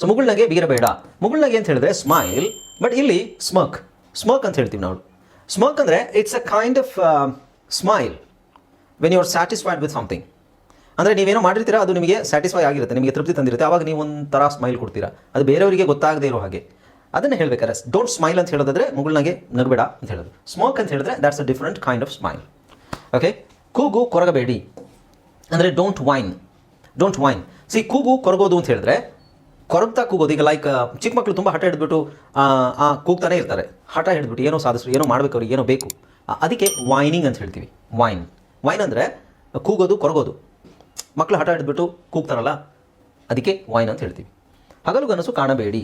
S1: ಸೊ ಮುಗುಳ್ನಾಗೆ ಬೀರಬೇಡ ಮುಗುಳ್ನಾಗೆ ಅಂತ ಹೇಳಿದ್ರೆ ಸ್ಮೈಲ್ ಬಟ್ ಇಲ್ಲಿ ಸ್ಮಕ್ ಸ್ಮಕ್ ಅಂತ ಹೇಳ್ತೀವಿ ನಾವು. ಸ್ಮಕ್ ಅಂದರೆ it's a kind of smile when you are satisfied with something ಅಂದರೆ ನೀವೇನೋ ಮಾಡಿರ್ತೀರಾ, ಅದು ನಿಮಗೆ ಸ್ಯಾಟಿಸ್ಫೈ ಆಗಿರುತ್ತೆ, ನಿಮಗೆ ತೃಪ್ತಿ ತಂದಿರುತ್ತೆ. ಆವಾಗ ನೀವು ಒಂಥರ ಸ್ಮೈಲ್ ಕೊಡ್ತೀರಾ. ಅದು ಬೇರೆಯವರಿಗೆ ಗೊತ್ತಾಗದೇ ಇರೋ ಹಾಗೆ. ಅದನ್ನು ಹೇಳಬೇಕಾದ್ರೆ ಡೋಂಟ್ ಸ್ಮೈಲ್ ಅಂತ ಹೇಳೋದಾದ್ರೆ ಮುಗುಳ್ನಾಗೆ ನಗಬೇಡ ಅಂತ ಹೇಳೋದು. ಸ್ಮೋಕ್ ಅಂತ ಹೇಳಿದ್ರೆ that's a different kind of smile okay ಕೂಗು ಕೊರಗಬೇಡಿ. ಅಂದರೆ don't whine don't whine see ಕೂಗು ಕೊರಗೋದು ಅಂತ ಹೇಳಿದ್ರೆ, ಕೊರಗ್ತಾ ಕೂಗೋದು, ಈಗ ಲೈಕ್ ಚಿಕ್ಕ ಮಕ್ಕಳು ತುಂಬ ಹಠ ಹಿಡಿದ್ಬಿಟ್ಟು, ಆ ಕೂಗ್ತಾನೆ ಇರ್ತಾರೆ. ಹಠ ಹಿಡಿದ್ಬಿಟ್ಟು ಏನೋ ಸಾಧಿಸ್ರು ಏನೋ ಮಾಡ್ಬೇಕು ಅವ್ರಿಗೆ, ಏನೋ ಬೇಕು. ಅದಕ್ಕೆ ವೈನಿಂಗ್ ಅಂತ ಹೇಳ್ತೀವಿ. ವೈನ್ ವೈನ್ ಅಂದರೆ ಕೂಗೋದು, ಕೊರಗೋದು. ಮಕ್ಕಳು ಹಠ ಹಿಡಿದ್ಬಿಟ್ಟು ಕೂಗ್ತಾರಲ್ಲ, ಅದಕ್ಕೆ ವೈನ್ ಅಂತ ಹೇಳ್ತೀವಿ. ಹಗಲು ಕನಸು ಕಾಣಬೇಡಿ.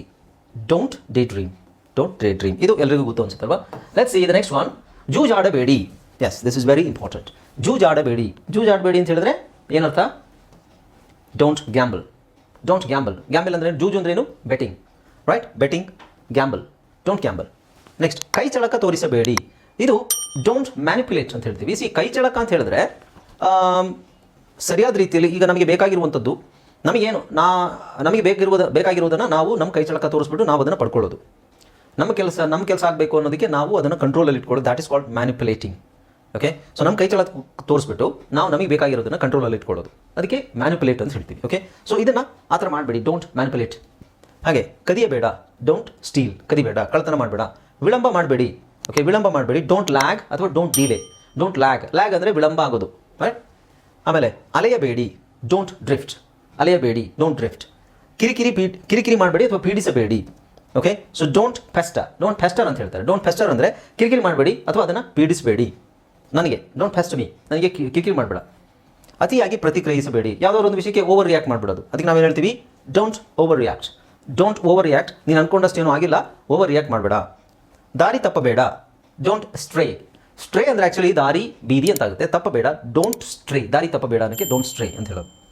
S1: Don't daydream don't daydream ಇದು ಎಲ್ರಿಗೂ ಗೊತ್ತು ಅನ್ಸುತ್ತಲ್ವಾ? Let's see the next one ಜೂಜಾಡಬೇಡಿ. Yes this is very important ಜೂಜಾಡಬೇಡಿ. ಜೂಜಾಡಬೇಡಿ ಅಂತ ಹೇಳಿದ್ರೆ ಏನರ್ಥ? Don't gamble don't gamble gamble ಅಂದರೆ ಜೂಜು ಅಂದ್ರೇನು betting right betting gamble don't gamble next ಕೈ ಚಳಕ ತೋರಿಸಬೇಡಿ. ಇದು ಡೋಂಟ್ ಮ್ಯಾನಿಪ್ಯುಲೇಟ್ ಅಂತ ಹೇಳ್ತೀವಿ. ಸಿ ಕೈ ಚಳಕ ಅಂತ ಹೇಳಿದ್ರೆ ಸರಿಯಾದ ರೀತಿಯಲ್ಲಿ ಈಗ ನಮಗೆ ಬೇಕಾಗಿರುವಂಥದ್ದು, ನಮಗೇನು? ನಾ, ನಮಗೆ ಬೇಕಿರುವುದ, ಬೇಕಾಗಿರುವುದನ್ನು ನಾವು ನಮ್ಮ ಕೈ ಚಳಕ ತೋರಿಸ್ಬಿಟ್ಟು ನಾವು ಅದನ್ನು ಪಡ್ಕೊಳ್ಳೋದು. ನಮ್ಮ ಕೆಲಸ ನಮ್ಮ ಕೆಲಸ ಆಗಬೇಕು ಅನ್ನೋದಕ್ಕೆ ನಾವು ಅದನ್ನು ಕಂಟ್ರೋಲಲ್ಲಿ ಇಟ್ಕೊಳ್ಳೋದು. That is called manipulating okay so ನಮ್ಮ ಕೈ ಚಳ ತೋರಿಸ್ಬಿಟ್ಟು ನಾವು ನಮಗೆ ಬೇಕಾಗಿರೋದನ್ನ ಕಂಟ್ರೋಲಲ್ಲಿ ಇಟ್ಕೊಳ್ಳೋದು ಅದಕ್ಕೆ ಮ್ಯಾನಿಪುಲೇಟ್ ಅಂತ ಹೇಳ್ತೀವಿ ಓಕೆ ಸೊ ಇದನ್ನು ಆ ಥರ ಮಾಡಬೇಡಿ. ಡೋಂಟ್ ಮ್ಯಾನಿಪುಲೇಟ್ ಹಾಗೆ, ಕದಿಯಬೇಡ. ಡೋಂಟ್ ಸ್ಟೀಲ್ ಕದಿಬೇಡ. ಕಳ್ತನ ಮಾಡಬೇಡ. ವಿಳಂಬ ಮಾಡಬೇಡಿ. ಓಕೆ ವಿಳಂಬ ಮಾಡಬೇಡಿ. ಡೋಂಟ್ ಲ್ಯಾಗ್ ಅಥವಾ don't delay don't lag lag ಅಂದರೆ ವಿಳಂಬ ಆಗೋದು. ರೈಟ್ ಆಮೇಲೆ, ಅಲೆಯಬೇಡಿ. ಡೋಂಟ್ ಡ್ರಿಫ್ಟ್ ಅಲೆಯಬೇಡಿ. ಡೋಂಟ್ ಡ್ರಿಫ್ಟ್ ಕಿರಿಕಿರಿ ಪೀ, ಕಿರಿಕಿರಿ ಮಾಡಬೇಡಿ ಅಥವಾ ಪೀಡಿಸಬೇಡಿ. Okay so don't fester don't fester ಅಂತ ಹೇಳ್ತಾರೆ. ಡೋಂಟ್ ಫೆಸ್ಟರ್ ಅಂದರೆ ಕಿರಿಕಿರಿ ಮಾಡಬೇಡಿ ಅಥವಾ ಅದನ್ನು ಪೀಡಿಸಬೇಡಿ. ನನಗೆ ಡೋಂಟ್ ಫ್ಯಾಸ್ಟ್ ಮೀ ನನಗೆ ಕಿ- ಕಿರಿಕಿರಿ ಮಾಡಬೇಡ. ಅತಿಯಾಗಿ ಪ್ರತಿಕ್ರಿಯಿಸಬೇಡಿ. ಯಾವುದಾದ್ರು ಒಂದು ವಿಷಯಕ್ಕೆ ಓವರ್ ರಿಯಾಕ್ಟ್ ಮಾಡಿಬಿಡೋದು. ಅದಕ್ಕೆ ನಾವೇನು ಹೇಳ್ತೀವಿ? Don't overreact don't overreact ನೀನು ಅನ್ಕೊಂಡಷ್ಟೇನೂ ಆಗಿಲ್ಲ. ಓವರ್ ರಿಯಾಕ್ಟ್ ಮಾಡಬೇಡ. ದಾರಿ ತಪ್ಪಬೇಡ. ಡೋಂಟ್ ಸ್ಟ್ರೇ ಸ್ಟ್ರೇ ಅಂದರೆ ಆ್ಯಕ್ಚುಲಿ ದಾರಿ, ಬೀದಿ ಅಂತಾಗುತ್ತೆ ತಪ್ಪಬೇಡ. ಡೋಂಟ್ ಸ್ಟ್ರೇ ದಾರಿ ತಪ್ಪಬೇಡ ಅನ್ನಕ್ಕೆ ಡೋಂಟ್ ಸ್ಟ್ರೇ ಅಂತ ಹೇಳೋದು.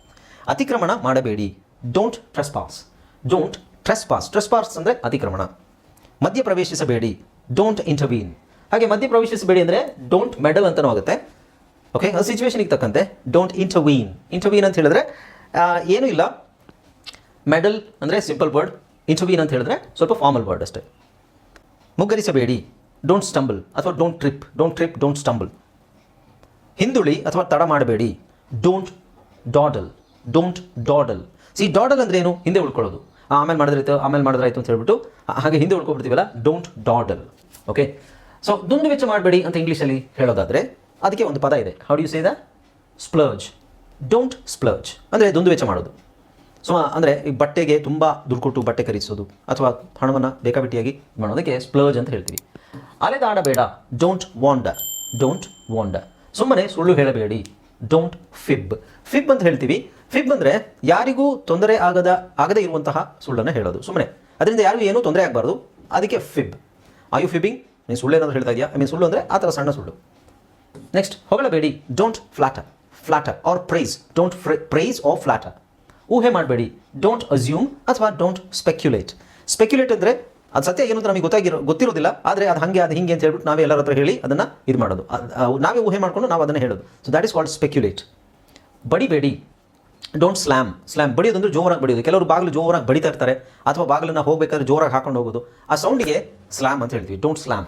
S1: ಅತಿಕ್ರಮಣ ಮಾಡಬೇಡಿ. Don't trespass don't trespass trespass ಅಂದರೆ ಅತಿಕ್ರಮಣ. ಮಧ್ಯ ಪ್ರವೇಶಿಸಬೇಡಿ ಡೋಂಟ್ ಇಂಟರ್ವೀನ್ ಹಾಗೆ ಮಧ್ಯ ಪ್ರವೇಶಿಸಬೇಡಿ ಅಂದರೆ ಡೋಂಟ್ ಮೆಡಲ್ ಅಂತಲೂ ಆಗುತ್ತೆ. ಓಕೆ ಆ ಸಿಚುವೇಶನಿಗೆ ತಕ್ಕಂತೆ ಡೋಂಟ್ ಇಂಟರ್ವೀನ್ ಇಂಟರ್ವೀನ್ ಅಂತ ಹೇಳಿದ್ರೆ ಏನೂ ಇಲ್ಲ. ಮೆಡಲ್ ಅಂದರೆ ಸಿಂಪಲ್ ವರ್ಡ್ ಇಂಟರ್ವೀನ್ ಅಂತ ಹೇಳಿದ್ರೆ ಸ್ವಲ್ಪ ಫಾರ್ಮಲ್ ವರ್ಡ್ ಅಷ್ಟೇ. ಮುಗ್ಗರಿಸಬೇಡಿ. ಡೋಂಟ್ ಸ್ಟಂಬಲ್ ಅಥವಾ don't trip don't trip don't stumble ಹಿಂದುಳಿ ಅಥವಾ ತಡ ಮಾಡಬೇಡಿ. Don't dawdle don't dawdle see dawdle ಅಂದ್ರೆ ಏನು? ಹಿಂದೆ ಉಳ್ಕೊಳ್ಳೋದು. ಆಮೇಲೆ ಆಮೇಲೆ ಮಾಡಿದ್ರಾಯ್ತು ಆಮೇಲೆ ಮಾಡಿದ್ರಾಯ್ತು ಅಂತ ಹೇಳ್ಬಿಟ್ಟು ಹಾಗೆ ಹಿಂದೆ ಉಳ್ಕೊಬಿಡ್ತೀವಲ್ಲ? ಡೋಂಟ್ ಡಾಡಲ್ ಓಕೆ ಸೊ ದುಂದು ವೆಚ್ಚ ಮಾಡಬೇಡಿ ಅಂತ ಇಂಗ್ಲೀಷಲ್ಲಿ ಹೇಳೋದಾದರೆ ಅದಕ್ಕೆ ಒಂದು ಪದ ಇದೆ. How you say the splurge don't splurge ಅಂದರೆ ದುಂದು ವೆಚ್ಚ ಮಾಡೋದು. ಸೊ ಅಂದರೆ ಈ ಬಟ್ಟೆಗೆ ತುಂಬ ದುಡ್ಡು ಕೊಟ್ಟು ಬಟ್ಟೆ ಖರೀದಿಸೋದು ಅಥವಾ ಹಣವನ್ನು ಬೇಕಾಬಿಟ್ಟಿಯಾಗಿ ಮಾಡೋದಕ್ಕೆ ಸ್ಪ್ಲರ್ಜ್ ಅಂತ ಹೇಳ್ತೀವಿ. ಅಲೆದಾಡಬೇಡ ಡೋಂಟ್ ವಾಂಡ ಡೋಂಟ್ ವಾಂಡ ಸುಮ್ಮನೆ ಸುಳ್ಳು ಹೇಳಬೇಡಿ. ಡೋಂಟ್ ಫಿಬ್ ಫಿಬ್ ಅಂತ ಹೇಳ್ತೀವಿ. ಫಿಬ್ ಅಂದರೆ ಯಾರಿಗೂ ತೊಂದರೆ ಆಗದ, ಆಗದೇ ಇರುವಂತಹ ಸುಳ್ಳನ್ನು ಹೇಳೋದು. ಸುಮ್ಮನೆ. ಅದರಿಂದ ಯಾರಿಗೂ ಏನೂ ತೊಂದರೆ ಆಗಬಾರ್ದು. ಅದಕ್ಕೆ ಫಿಬ್ ಆರ್ ಯು ಫಿಬಿಂಗ್ ನೀನು ಸುಳ್ಳು ಏನಾದರೂ ಹೇಳ್ತಾ ಇದೆಯಾ? ಐ ಮೀನ್ ಸುಳ್ಳು ಅಂದರೆ ಆ ಥರ ಸಣ್ಣ ಸುಳ್ಳು. Next ಹೊಗಳಬೇಡಿ don't flatter flatter or praise don't praise or flatter ಊಹೆ ಮಾಡಬೇಡಿ. ಡೋಂಟ್ ಅಸ್ಯೂಮ್ ಅಥವಾ ಡೋಂಟ್ ಸ್ಪೆಕ್ಯುಲೇಟ್ ಸ್ಪೆಕ್ಯುಲೇಟ್ ಅಂದರೆ ಅದು ಸತ್ಯ ಏನು ಅಂತ ನಮಗೆ ಗೊತ್ತಾಗಿರೋ, ಗೊತ್ತಿರೋದಿಲ್ಲ. ಆದರೆ ಅದು ಹಾಗೆ, ಅದು ಹಿಂಗೆ ಅಂತ ಹೇಳ್ಬಿಟ್ಟು ನಾವೇ ಎಲ್ಲರ ಹತ್ರ ಹೇಳಿ ಅದನ್ನು ಇದು ಮಾಡೋದು ನಾವೇ ಊಹೆ ಮಾಡಿಕೊಂಡು ನಾವು ಅದನ್ನು ಹೇಳೋದು. So that is called speculate ಬಡಿಬೇಡಿ. Don't slam slam ಬಡಿಯೋದು ಅಂದ್ರೆ ಜೋರಾಗಿ ಬಡಿಯೋದು. ಕೆಲವರು ಬಾಗಿಲು ಜೋರಾಗಿ ಬಡಿತಾ ಇರ್ತಾರೆ ಅಥವಾ ಬಾಗಿಲನ್ನು ಹೋಗಬೇಕಾದ್ರೆ ಜೋರಾಗಿ ಹಾಕೊಂಡು ಹೋಗೋದು. ಆ ಸೌಂಡಿಗೆ ಸ್ಲ್ಯಾಮ್ ಅಂತ ಹೇಳ್ತೀವಿ. ಡೋಂಟ್ ಸ್ಲ್ಯಾಮ್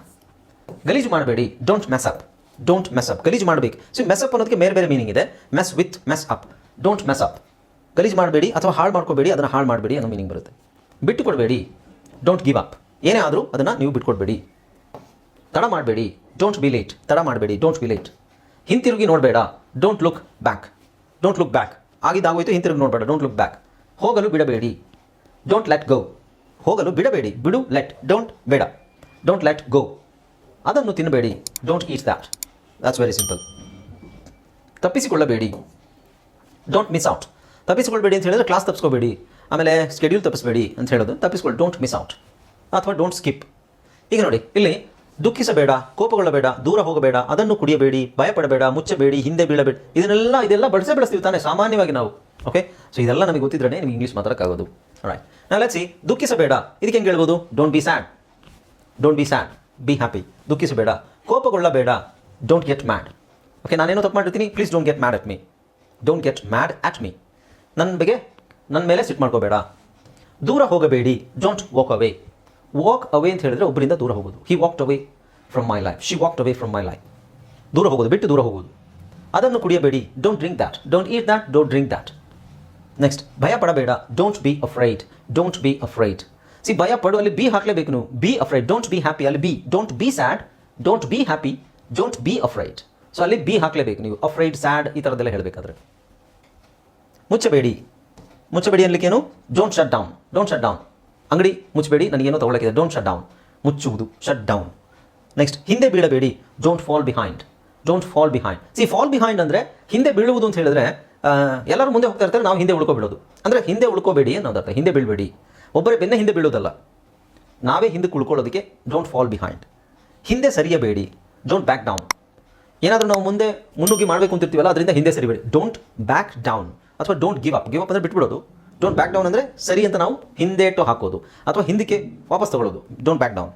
S1: ಗಲೀಜು ಮಾಡಬೇಡಿ. Don't mess up don't mess up ಗಲೀಜು ಮಾಡಬೇಕು. ಸೊ ಮೆಸ್ ಅಪ್ ಅನ್ನೋದಕ್ಕೆ ಬೇರೆ ಬೇರೆ ಮೀನಿಂಗ್ ಇದೆ. Mess with mess up don't mess up ಗಲೀಜು ಮಾಡಬೇಡಿ ಅಥವಾ ಹಾಳು ಮಾಡ್ಕೋಬೇಡಿ, ಅದನ್ನು ಹಾಳು ಮಾಡಬೇಡಿ ಅನ್ನೋ ಮೀನಿಂಗ್ ಬರುತ್ತೆ. ಬಿಟ್ಟು ಕೊಡಬೇಡಿ ಡೋಂಟ್ ಗಿವ್ ಅಪ್ ಏನೇ ಆದರೂ ಅದನ್ನು ನೀವು ಬಿಟ್ಕೊಡ್ಬೇಡಿ. ತಡ ಮಾಡಬೇಡಿ. ಡೋಂಟ್ ಬಿ ಲೇಟ್ ತಡ ಮಾಡಬೇಡಿ. ಡೋಂಟ್ ಬಿ ಲೇಟ್ ಹಿಂತಿರುಗಿ ನೋಡಬೇಡ. Don't look back don't look back ಆಗಿದ್ದಾಗೋಯ್ತು, ಹಿಂತಿರುಗಿ ನೋಡಬೇಡ ಡೋಂಟ್ ಲುಕ್ ಬ್ಯಾಕ್ ಹೋಗಲು ಬಿಡಬೇಡಿ. ಡೋಂಟ್ ಲೆಟ್ ಗೋ ಹೋಗಲು ಬಿಡಬೇಡಿ. ಬಿಡು ಲೆಟ್ ಡೋಂಟ್ ಬೇಡ. ಡೋಂಟ್ ಲೆಟ್ ಗೋ ಅದನ್ನು ತಿನ್ನಬೇಡಿ. Don't eat that that's very simple ತಪ್ಪಿಸಿಕೊಳ್ಳಬೇಡಿ. Don't miss out ತಪ್ಪಿಸಿಕೊಳ್ಬೇಡಿ ಅಂತ ಹೇಳಿದ್ರೆ ಕ್ಲಾಸ್ ತಪ್ಪಿಸ್ಕೋಬೇಡಿ ಆಮೇಲೆ ಸ್ಕೆಡ್ಯೂಲ್ ತಪ್ಪಿಸಬೇಡಿ ಅಂತ ಹೇಳೋದು ತಪ್ಪಿಸ್ಕೊಳ್ಳಿ ಡೋಂಟ್ ಮಿಸ್ ಔಟ್ ಅಥವಾ ಡೋಂಟ್ ಸ್ಕಿಪ್ ಈಗ ನೋಡಿ, ಇಲ್ಲಿ ದುಃಖಿಸಬೇಡ, ಕೋಪಗೊಳ್ಳಬೇಡ, ದೂರ ಹೋಗಬೇಡ, ಅದನ್ನು ಕುಡಿಯಬೇಡಿ, ಭಯಪಡಬೇಡ, ಮುಚ್ಚಬೇಡಿ, ಹಿಂದೆ ಬೀಳಬೇಡಿ. ಇದನ್ನೆಲ್ಲ ಇದೆಲ್ಲ ಬಳಸೇ ಬೆಳೆಸ್ತೀವಿ ತಾನೇ, ಸಾಮಾನ್ಯವಾಗಿ ನಾವು. ಓಕೆ ಸೊ ಇದೆಲ್ಲ ನಮಗೆ ಗೊತ್ತಿದ್ರೆ ನಿಮಗೆ ಇಂಗ್ಲೀಷ್ ಮಾತಾಡೋಕ್ಕಾಗೋದು. ರೈಟ್ ನಾ ಲೆಟ್ಸಿ ದುಃಖಿಸಬೇಡ. ಇದಕ್ಕೆ ಹೆಂಗೆ ಹೇಳ್ಬೋದು? Don't be sad don't be sad be happy ದುಃಖಿಸಬೇಡ. ಕೋಪಗೊಳ್ಳಬೇಡ. ಡೋಂಟ್ ಗೆಟ್ ಮ್ಯಾಡ್ ಓಕೆ ನಾನೇನೋ ತಪ್ಪು ಮಾಡಿರ್ತೀನಿ. Please don't get mad at me don't get mad at me ನನ್ನ ಬಗ್ಗೆ ನನ್ನ ಮೇಲೆ ಸಿಟ್ ಮಾಡ್ಕೋಬೇಡ. ದೂರ ಹೋಗಬೇಡಿ. Don't walk away walk away ಅಂತ ಹೇಳಿದ್ರೆ ಒಬ್ಬರಿಂದ ದೂರ ಹೋಗೋದು. He walked away from my life she walked away from my life ದೂರ ಹೋಗೋದು, ಬಿಟ್ಟು ದೂರ ಹೋಗೋದು. ಅದನ್ನು ಕುಡಿಯಬೇಡಿ. Don't drink that don't eat that don't drink that next ಭಯ ಪಡಬೇಡ. Don't be afraid don't be afraid see ಭಯ ಪಡು, ಅಲ್ಲಿ ಬಿ ಹಾಕಲೇಬೇಕು ನೀವು. Be afraid don't be happy ಅಲ್ಲಿ be don't be sad don't be happy don't be afraid so ಅಲ್ಲಿ be ಹಾಕಲೇಬೇಕು ನೀವು. ಅಫ್ರೈಡ್ ಸ್ಯಾಡ್ ಈ ಥರದ್ದೆಲ್ಲ ಹೇಳಬೇಕಾದ್ರೆ. ಮುಚ್ಚಬೇಡಿ. ಮುಚ್ಚಬೇಡಿ ಅನ್ಲಿಕ್ಕೇನು don't shut down don't shut down ಅಂಗಡಿ ಮುಚ್ಚಬೇಡಿ, ನನಗೇನೋ ತಗೊಳ್ಳೋಕ್ಕಿದೆ ಡೋಂಟ್ ಶಟ್ ಡೌನ್ ಮುಚ್ಚುವುದು ಶಟ್ ಡೌನ್ ನೆಕ್ಸ್ಟ್ ಹಿಂದೆ ಬೀಳಬೇಡಿ. Don't fall behind don't fall behind see fall behind ಅಂದರೆ ಹಿಂದೆ ಬೀಳುವುದು ಅಂತ ಹೇಳಿದ್ರೆ ಎಲ್ಲರೂ ಮುಂದೆ ಹೋಗ್ತಾ ಇರ್ತಾರೆ, ನಾವು ಹಿಂದೆ ಉಳ್ಕೊಬಿಡೋದು. ಅಂದರೆ ಹಿಂದೆ ಉಳ್ಕೋಬೇಡಿ ಅನ್ನೋದು ಅರ್ಥ. ಹಿಂದೆ ಬೀಳಬೇಡಿ. ಒಬ್ಬರೇ ಬೆನ್ನ ಹಿಂದೆ ಬೀಳೋದಲ್ಲ ನಾವೇ ಹಿಂದೆ ಉಳ್ಕೊಳ್ಳೋದಕ್ಕೆ ಡೋಂಟ್ ಫಾಲ್ ಬಿಹೈಂಡ್ ಹಿಂದೆ ಸರಿಯಬೇಡಿ. ಡೋಂಟ್ ಬ್ಯಾಕ್ ಡೌನ್ ಏನಾದರೂ ನಾವು ಮುಂದೆ ಮುನ್ನುಗ್ಗಿ ಮಾಡಬೇಕು ಅಂತಿರ್ತೀವಲ್ಲ ಅದರಿಂದ ಹಿಂದೆ ಸರಿಬೇಡಿ. ಡೋಂಟ್ ಬ್ಯಾಕ್ ಡೌನ್ ಅಥವಾ don't give up give up ಅಂದರೆ ಬಿಟ್ಬಿಡೋದು. ಡೋಂಟ್ ಬ್ಯಾಕ್ ಡೌನ್ ಅಂದರೆ ಸರಿ ಅಂತ ನಾವು ಹಿಂದೇಟು ಹಾಕೋದು. ಅಥವಾ ಹಿಂದಕ್ಕೆ ವಾಪಸ್ ತಗೊಳ್ಳೋದು. ಡೋಂಟ್ ಬ್ಯಾಕ್ ಡೌನ್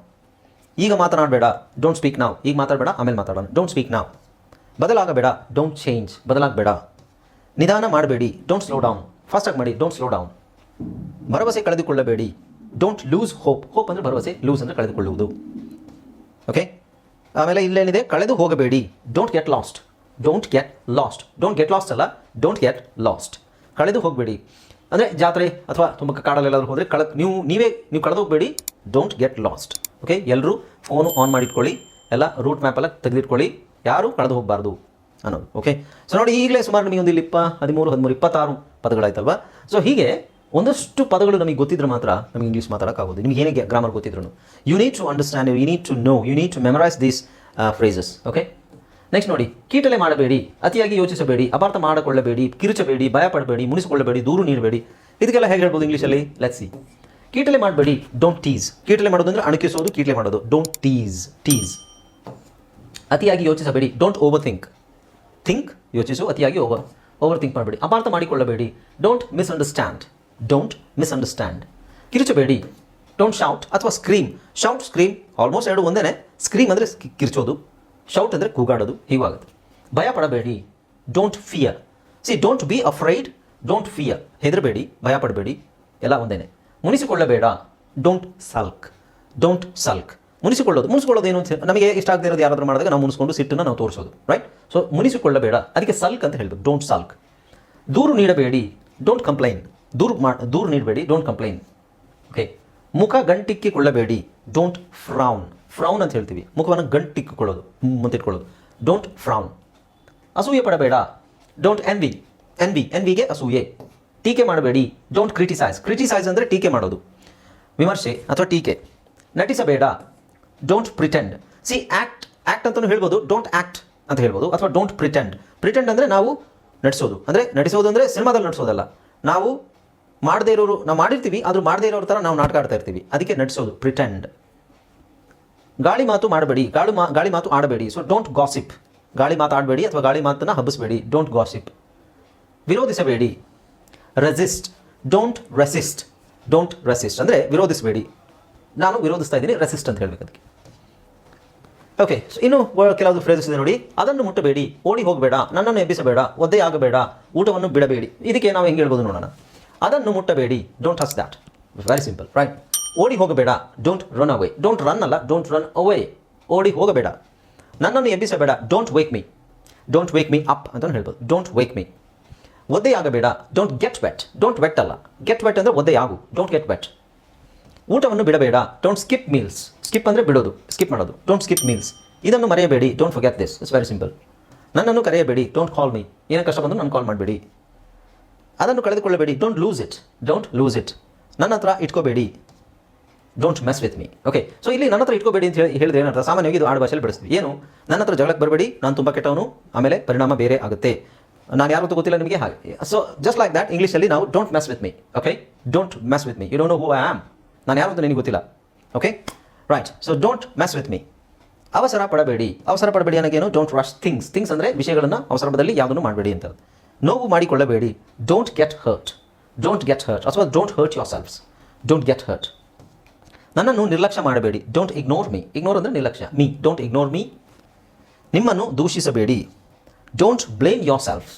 S1: ಈಗ ಮಾತನಾಡಬೇಡ. ಡೋಂಟ್ ಸ್ಪೀಕ್ ನಾವು ಈಗ ಮಾತಾಡಬೇಡ, ಆಮೇಲೆ ಮಾತಾಡೋಣ. ಡೋಂಟ್ ಸ್ಪೀಕ್ ನಾವು ಬದಲಾಗಬೇಡ. Don't change ಬದಲಾಗಬೇಡ. ನಿಧಾನ ಮಾಡಬೇಡಿ. ಡೋಂಟ್ ಸ್ಲೋ ಡೌನ್ ಫಾಸ್ಟಾಗಿ ಮಾಡಿ. ಡೋಂಟ್ ಸ್ಲೋ ಡೌನ್ ಭರವಸೆ ಕಳೆದುಕೊಳ್ಳಬೇಡಿ. ಡೋಂಟ್ ಲೂಸ್ ಹೋಪ್ ಹೋಪ್ ಅಂದರೆ ಭರವಸೆ ಲೂಸ್ ಅಂದರೆ ಕಳೆದುಕೊಳ್ಳುವುದು. ಓಕೆ ಆಮೇಲೆ ಇಲ್ಲೇನಿದೆ? ಕಳೆದು ಹೋಗಬೇಡಿ. Don't get lost don't get lost don't get lost ಅಲ್ಲ? ಡೋಂಟ್ ಗೆಟ್ ಲಾಸ್ಟ್ ಕಳೆದು ಹೋಗಬೇಡಿ. ಅಂದರೆ ಜಾತ್ರೆ ಅಥವಾ ತುಂಬ ಕಾಡಲ್ಲೆಲ್ಲಾದ್ರೂ ಹೋದರೆ ಕಳ ನೀವು, ನೀವೇ, ನೀವು ಕಳೆದು ಹೋಗಬೇಡಿ ಡೋಂಟ್ ಗೆಟ್ ಲಾಸ್ಟ್ ಓಕೆ ಎಲ್ಲರೂ ಫೋನು ಆನ್ ಮಾಡಿಟ್ಕೊಳ್ಳಿ. ಎಲ್ಲ ರೂಟ್ ಮ್ಯಾಪ್ ಎಲ್ಲ ತೆಗೆದಿಟ್ಕೊಳ್ಳಿ. ಯಾರು ಕಳೆದು ಹೋಗಬಾರ್ದು ಅನ್ನೋದು. ಓಕೆ ಸೊ ನೋಡಿ ಈಗಲೇ ಸುಮಾರು ನಮಗೆ ಒಂದು ಇಪ್ಪ ಹದಿಮೂರು ಹದಿಮೂರು, ಇಪ್ಪತ್ತಾರು ಪದಗಳಾಯ್ತಲ್ವಾ? ಸೊ ಹೀಗೆ ಒಂದಷ್ಟು ಪದಗಳು ನಮಗೆ ಗೊತ್ತಿದ್ರೆ ಮಾತ್ರ ನಮಗೆ ಇಂಗ್ಲೀಷ್ ಮಾತಾಡೋಕ್ಕಾಗೋದು. ನಿಮಗೆ ಏನೇ ಗ್ರಾಮರ್ ಗೊತ್ತಿದ್ರು you need to understand you need to know you need to memorize these phrases okay next ನೋಡಿ, ಕೀಟಲೆ ಮಾಡಬೇಡಿ, ಅತಿಯಾಗಿ ಯೋಚಿಸಬೇಡಿ, ಅಪಾರ್ಥ ಮಾಡಿಕೊಳ್ಳಬೇಡಿ, ಕಿರುಚಬೇಡಿ, ಭಯಪಡಬೇಡಿ, ಮುನಿಸಿಕೊಳ್ಳಬೇಡಿ, ದೂರು ನೀಡಬೇಡಿ. ಇದಕ್ಕೆಲ್ಲ ಹೇಗೆ ಹೇಳ್ಬೋದು ಇಂಗ್ಲೀಷಲ್ಲಿ ಲೆಟ್ಸ್ ಕೀಟಲೆ ಮಾಡಬೇಡಿ ಡೋಂಟ್ ಟೀಸ್ ಕೀಟಲೆ ಮಾಡೋದು ಅಂದರೆ ಅಣಕಿಸೋದು, ಕೀಟಲೆ ಮಾಡೋದು. ಡೋಂಟ್ ಟೀಸ್ ಟೀಸ್ ಅತಿಯಾಗಿ ಯೋಚಿಸಬೇಡಿ ಡೋಂಟ್ ಓವರ್ ಥಿಂಕ್ ಥಿಂಕ್ ಯೋಚಿಸು, ಅತಿಯಾಗಿ ಓವರ್ ಓವರ್ ಥಿಂಕ್ ಮಾಡಬೇಡಿ. ಅಪಾರ್ಥ ಮಾಡಿಕೊಳ್ಳಬೇಡಿ ಡೋಂಟ್ ಮಿಸ್ಅಂಡರ್ಸ್ಟ್ಯಾಂಡ್ ಡೋಂಟ್ ಮಿಸ್ಅಂಡರ್ಸ್ಟ್ಯಾಂಡ್ ಕಿರುಚಬೇಡಿ ಡೋಂಟ್ ಶೌಟ್ ಅಥವಾ ಸ್ಕ್ರೀಮ್ ಶೌಟ್ ಸ್ಕ್ರೀಮ್ ಆಲ್ಮೋಸ್ಟ್ ಎರಡು ಒಂದೇ ಸ್ಕ್ರೀಮ್ ಅಂದರೆ ಕಿರ್ಚೋದು. ಶೌಟ್ ಅಂದರೆ ಕೂಗಾಡೋದು, ಹೀಗಾಗುತ್ತೆ. ಭಯ ಪಡಬೇಡಿ don't fear see don't be afraid don't fear ಹೆದರಬೇಡಿ, ಭಯ ಪಡಬೇಡಿ, ಎಲ್ಲ ಒಂದೇನೆ. ಮುನಿಸಿಕೊಳ್ಳಬೇಡ ಡೋಂಟ್ ಸಲ್ಕ್ ಡೋಂಟ್ ಸಲ್ಕ್ ಮುನಿಸಿಕೊಳ್ಳೋದು ಮುನಿಸಿಕೊಳ್ಳೋದು ಏನು ಅಂತ ನಮಗೆ ಇಷ್ಟ ಆಗದೆ ಇರೋದು ಯಾರಾದರೂ ಮಾಡಿದಾಗ ನಾವು ಮುನಿಸ್ಕೊಂಡು ಸಿಟ್ಟನ್ನು ನಾವು ತೋರಿಸೋದು ರೈಟ್ ಸೊ ಮುನಿಸಿಕೊಳ್ಳಬೇಡ. ಅದಕ್ಕೆ ಸಲ್ಕ್ ಅಂತ ಹೇಳ್ಬೋದು ಡೋಂಟ್ ಸಲ್ಕ್ ದೂರು ನೀಡಬೇಡಿ ಡೋಂಟ್ ಕಂಪ್ಲೈನ್ ದೂರು ಮಾ, ದೂರು ನೀಡಬೇಡಿ ಡೋಂಟ್ ಕಂಪ್ಲೈನ್ ಓಕೆ ಮುಖ ಗಂಟಿಕ್ಕಿಕೊಳ್ಳಬೇಡಿ ಡೋಂಟ್ ಫ್ರೌನ್ ಫ್ರೌನ್ ಅಂತ ಹೇಳ್ತೀವಿ. ಮುಖವನ್ನು ಗಂಟಿಕ್ಕೊಳ್ಳೋದು ಮುಂತಿಟ್ಕೊಳ್ಳೋದು ಡೋಂಟ್ ಫ್ರೌನ್ ಅಸೂಯೆ ಪಡಬೇಡ. ಡೋಂಟ್ ಎನ್ ವಿ ಎನ್ ಎನ್ವಿ ಎನ್ ವಿಗೆ ಅಸೂಯೆ. ಟೀಕೆ ಮಾಡಬೇಡಿ. ಡೋಂಟ್ ಕ್ರಿಟಿಸೈಸ್ ಕ್ರಿಟಿಸೈಸ್ ಅಂದರೆ ಟೀಕೆ ಮಾಡೋದು. ವಿಮರ್ಶೆ ಅಥವಾ ಟೀಕೆ. ನಟಿಸಬೇಡ. Don't pretend see act act ಅಂತಲೂ ಹೇಳ್ಬೋದು. ಡೋಂಟ್ ಆ್ಯಕ್ಟ್ ಅಂತ ಹೇಳ್ಬೋದು. ಅಥವಾ ಡೋಂಟ್ ಪ್ರಿಟೆಂಡ್ ಪ್ರಿಟೆಂಡ್ ಅಂದರೆ ನಾವು ನಟಿಸೋದು. ಅಂದರೆ ನಟಿಸೋದು ಅಂದರೆ ಸಿನಿಮಾದಲ್ಲಿ ನಟಿಸೋದಲ್ಲ. ನಾವು ಮಾಡದೇ ಇರೋರು ನಾವು ಮಾಡಿರ್ತೀವಿ, ಆದರೂ ಮಾಡದೇ ಇರೋರ ಥರ ನಾವು ನಾಟಕ ಆಡ್ತಾ ಇರ್ತೀವಿ. ಅದಕ್ಕೆ ನಟಿಸೋದು. ಪ್ರಿಟೆಂಡ್ ಗಾಳಿ ಮಾತು ಮಾಡಬೇಡಿ, ಗಾಳಿ ಮಾ ಗಾಳಿ ಮಾತು ಆಡಬೇಡಿ. ಸೊ ಡೋಂಟ್ ಗಾಸಿಪ್ ಗಾಳಿ ಮಾತು ಆಡಬೇಡಿ ಅಥವಾ ಗಾಳಿ ಮಾತನ್ನು ಹಬ್ಬಿಸಬೇಡಿ. Don't gossip ವಿರೋಧಿಸಬೇಡಿ. Resist don't resist don't resist ಅಂದರೆ ವಿರೋಧಿಸಬೇಡಿ. ನಾನು ವಿರೋಧಿಸ್ತಾ ಇದ್ದೀನಿ ರೆಸಿಸ್ಟ್ ಅಂತ ಹೇಳಬೇಕು ಅದಕ್ಕೆ. ಓಕೆ ಸೊ ಇನ್ನು ಕೆಲವೊಂದು ಕೆಲವು ಫ್ರೇಸಸ್ ಇದೆ ನೋಡಿ. ಅದನ್ನು ಮುಟ್ಟಬೇಡಿ. ಓಡಿ ಹೋಗಬೇಡ, ನನ್ನನ್ನು ಎಬ್ಬಿಸಬೇಡ, ಒದ್ದೆ ಆಗಬೇಡ, ಊಟವನ್ನು ಬಿಡಬೇಡಿ. ಇದಕ್ಕೆ ನಾವು ಹೆಂಗೆ ಹೇಳ್ಬೋದು ನೋಡೋಣ. ಅದನ್ನು ಮುಟ್ಟಬೇಡಿ. ಡೋಂಟ್ ಹಸ್ ದ್ಯಾಟ್ ವೆರಿ ಸಿಂಪಲ್ ರೈಟ್ ಓಡಿ ಹೋಗಬೇಡ. Don't run away don't run ಅಲ್ಲ ಡೋಂಟ್ ರನ್ ಅವೇ ಓಡಿ ಹೋಗಬೇಡ. ನನ್ನನ್ನು ಎಬ್ಬಿಸಬೇಡ. Don't wake me don't wake me up ಅಂತ ಹೇಳ್ಬೋದು. Don't wake me ಒದ್ದೆಯಾಗಬೇಡ don't get wet don't wet ಅಲ್ಲ. ಗೆಟ್ ವೆಟ್ ಅಂದರೆ ಒದ್ದೆಯಾಗು ಡೋಂಟ್ ಗೆಟ್ ವೆಟ್ ಊಟವನ್ನು ಬಿಡಬೇಡ. ಡೋಂಟ್ ಸ್ಕಿಪ್ ಮೀಲ್ಸ್ ಸ್ಕಿಪ್ ಅಂದರೆ ಬಿಡೋದು. ಸ್ಕಿಪ್ ಮಾಡೋದು. ಡೋಂಟ್ ಸ್ಕಿಪ್ ಮೀಲ್ಸ್ ಇದನ್ನು ಮರೆಯಬೇಡಿ. Don't forget this it's very simple ನನ್ನನ್ನು ಕರೆಯಬೇಡಿ. ಡೋಂಟ್ ಕಾಲ್ ಮೀ ಏನೇ ಕಷ್ಟ ಬಂದರೂ ನಾನು ಕಾಲ್ ಮಾಡಬೇಡಿ. ಅದನ್ನು ಕಳೆದುಕೊಳ್ಳಬೇಡಿ. Don't lose it don't lose it ನನ್ನ ಹತ್ರ ಇಟ್ಕೋಬೇಡಿ. Don't mess with me okay so ಇಲ್ಲಿ ನನ್ನ ಹತ್ರ ಇಟ್ಕೋಬೇಡಿ ಅಂತ ಹೇಳಿ ಹೇಳಿದ್ರೆ ಏನರ್ಥ? ಸಾಮಾನ್ಯವಾಗಿ ಇದು ಆಡು ಭಾಷೆಯಲ್ಲಿ ಬಳಸ್ತೀವಿ. ಏನು? ನನ್ನ ಹತ್ರ ಜಗಳಕ್ಕೆ ಬರಬೇಡಿ, ನಾನು ತುಂಬ ಕೆಟ್ಟವನು, ಆಮೇಲೆ ಪರಿಣಾಮ ಬೇರೆ ಆಗುತ್ತೆ. ನಾನು ಯಾರು ಗೊತ್ತಿಲ್ಲ ನಿಮಗೆ ಹಾಗೆ. ಸೊ ಜಸ್ಟ್ ಲೈಕ್ ದಟ್ ಇಂಗ್ಲೀಷಲ್ಲಿ ನಾವು don't mess with me okay don't mess with me you don't know who I am ನಾನು ಯಾರು ಅಂತ ನಿನಗೆ ಗೊತ್ತಿಲ್ಲ okay right so don't mess with me ಅವಸರ ಪಡಬೇಡಿ. ಅವಸರ ಪಡಬೇಡಿ ಅನ್ನೋಗೇನು ಡೋಂಟ್ ರಶ್ ಥಿಂಗ್ಸ್ ಥಿಂಗ್ಸ್ ಅಂದರೆ ವಿಷಯಗಳನ್ನು ಅವಸರದಲ್ಲಿ ಯಾವುದನ್ನು ಮಾಡಬೇಡಿ ಅಂತ. ನೋವು ಮಾಡಿಕೊಳ್ಳಬೇಡಿ. Don't get hurt don't get hurt ಅಥವಾ don't hurt yourselves don't get hurt ನನ್ನನ್ನು ನಿರ್ಲಕ್ಷ್ಯ ಮಾಡಬೇಡಿ. ಡೋಂಟ್ ಇಗ್ನೋರ್ ಮೀ ಇಗ್ನೋರ್ ಅಂದರೆ ನಿರ್ಲಕ್ಷ್ಯ. ಮೀ ಡೋಂಟ್ ಇಗ್ನೋರ್ ಮೀ ನಿಮ್ಮನ್ನು ದೂಷಿಸಬೇಡಿ. Don't blame yourself